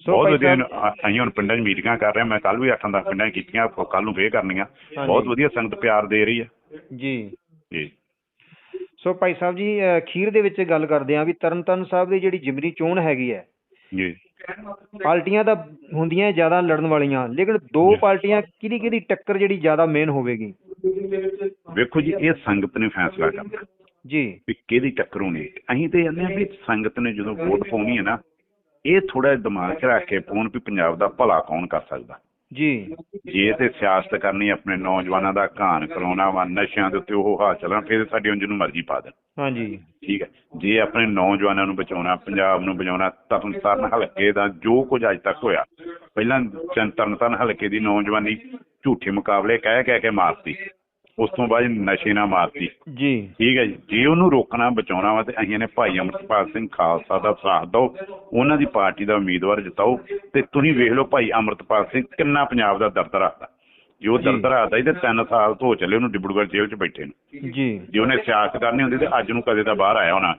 ਬਹੁਤ ਵਧੀਆ ਅਸੀਂ ਹੁਣ ਪਿੰਡਾਂ 'ਚ ਮੀਟਿੰਗਾਂ ਕਰ ਰਹੇ ਮੈਂ ਕੱਲ ਵੀ ਅੱਠਾਂ ਦਸ ਪਿੰਡਾਂ 'ਚ ਕੀਤੀਆਂ ਕੱਲ ਨੂੰ ਫੇਰ ਕਰਨੀਆਂ। ਬਹੁਤ ਵਧੀਆ ਸੰਗਤ ਪਿਆਰ ਦੇ ਰਹੀ ਹੈ। ਜੀ। ਜੀ। ਸੋ ਭਾਈ ਸਾਹਿਬ ਜੀ ਅਖੀਰ ਦੇ ਵਿੱਚ ਗੱਲ ਕਰਦੇ ਹਾਂ ਵੀ ਤਰਨਤਾਰਨ ਸਾਹਿਬ ਦੀ ਜਿਹੜੀ ਜਿਮਨੀ ਚੋਣ ਹੈਗੀ ਹੈ ਜੀ। ਪਾਰਟੀਆਂ ਤਾਂ ਹੁੰਦੀਆਂ ਜ਼ਿਆਦਾ ਲੜਨ ਵਾਲੀਆਂ ਲੇਕਿਨ ਦੋ ਪਾਰਟੀਆਂ ਕਿਹਦੀ ਕਿਹਦੀ ਟੱਕਰ ਜਿਹੜੀ ਜ਼ਿਆਦਾ ਮੇਨ ਹੋਵੇਗੀ? ਵੇਖੋ ਜੀ ਇਹ ਸੰਗਤ ਨੇ ਫੈਸਲਾ ਕਰਨਾ। ਜੀ। ਵੀ ਕਿਹਦੀ ਟੱਕਰ ਹੋਣੀ। ਅਸੀਂ ਤੇ ਕਹਿੰਦੇ ਹਾਂ ਵੀ ਸੰਗਤ ਨੇ ਜਦੋਂ ਵੋਟ ਪਾਉਣੀ ਹੈ ਨਾ ਇਹ ਥੋੜਾ ਦਿਮਾਗ 'ਚ ਰੱਖ ਕੇ ਪਾਉਣ ਵੀ ਪੰਜਾਬ ਦਾ ਭਲਾ ਕੌਣ ਕਰ ਸਕਦਾ? ਜੀ। ਜੇ ਤੇ ਸਿਆਸਤ ਕਰਨੀ ਆਪਣੇ ਨੌਜਵਾਨਾਂ ਦਾ ਘਾਣ ਕਰਾਉਣਾ ਵਾ ਨਸ਼ਿਆਂ ਦੇ ਉੱਤੇ ਉਹ ਹਾਲ ਚੱਲਣਾ ਫਿਰ ਸਾਡੀ ਉਂਝ ਨੂੰ ਮਰਜ਼ੀ ਪਾ ਦੇਣ। ਹਾਂਜੀ। ਠੀਕ ਹੈ ਜੇ ਆਪਣੇ ਨੌਜਵਾਨਾਂ ਨੂੰ ਬਚਾਉਣਾ ਪੰਜਾਬ ਨੂੰ ਬਚਾਉਣਾ ਤਰਨਤਾਰਨ ਹਲਕੇ ਦਾ ਜੋ ਕੁਝ ਅੱਜ ਤੱਕ ਹੋਇਆ ਪਹਿਲਾਂ ਤਰਨਤਾਰਨ ਹਲਕੇ ਦੀ ਨੌਜਵਾਨੀ ਝੂਠੇ ਮੁਕਾਬਲੇ ਕਹਿ ਕਹਿ ਕੇ ਮਾਰਤੀ। ਉਸ ਤੋਂ ਬਾਅਦ ਨਸ਼ੇ ਨਾਲ ਮਾਰਤੀ। ਜੀ। ਠੀਕ ਹੈ ਜੀ। ਜੇ ਉਹਨੂੰ ਰੋਕਣਾ ਬਚਾਉਣਾ ਵਾ ਤੇ ਅਸੀਂ ਨੇ ਭਾਈ ਅਮਰਪਾਲ ਸਿੰਘ ਖਾਲਸਾ ਦਾ ਸਾਥ ਦਿਓ ਉਹਨਾਂ ਦੀ ਪਾਰਟੀ ਦਾ ਉਮੀਦਵਾਰ ਜਿਤਾਓ ਤੇ ਤੁਸੀਂ ਵੇਖ ਲਓ ਭਾਈ ਅਮਰਪਾਲ ਸਿੰਘ ਕਿੰਨਾ ਪੰਜਾਬ ਦਾ ਦਰਦ ਰੱਖਦਾ। ਜੋ ਜੀ। ਦਰਦ ਰੱਖਦਾ ਸੀ ਤੇ 3 ਸਾਲ ਤੋਂ ਚੱਲੇ ਉਹਨੂੰ ਡਿਬੜੂਗੜ੍ਹ ਜੇਲ੍ਹ 'ਚ ਬੈਠੇ ਨੂੰ। ਜੀ। ਜੇ ਉਹਨੇ ਸਿਆਸਤ ਕਰਨੀ ਹੁੰਦੀ ਤੇ ਅੱਜ ਨੂੰ ਕਦੇ ਤਾਂ ਬਾਹਰ ਆਇਆ ਹੋਣਾ।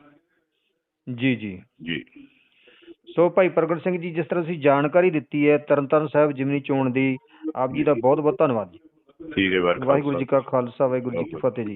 ਜੀ ਜੀ। ਜੀ। ਸੋ ਭਾਈ ਪ੍ਰਗਟ ਸਿੰਘ ਜੀ ਜਿਸ ਤਰ੍ਹਾਂ ਤੁਸੀਂ ਜਾਣਕਾਰੀ ਦਿੱਤੀ ਹੈ ਤਰਨਤਾਰਨ ਸਾਹਿਬ ਜਿਮਨੀ ਚੋਣ ਦੀ ਆਪ ਜੀ ਦਾ ਬਹੁਤ ਬਹੁਤ ਧੰਨਵਾਦ ਜੀ। ਠੀਕ ਹੈ ਵਾਹਿਗੁਰੂ ਜੀ ਕਾ ਖਾਲਸਾ ਵਾਹਿਗੁਰੂ ਜੀ ਕੀ ਫਤਿਹ ਜੀ।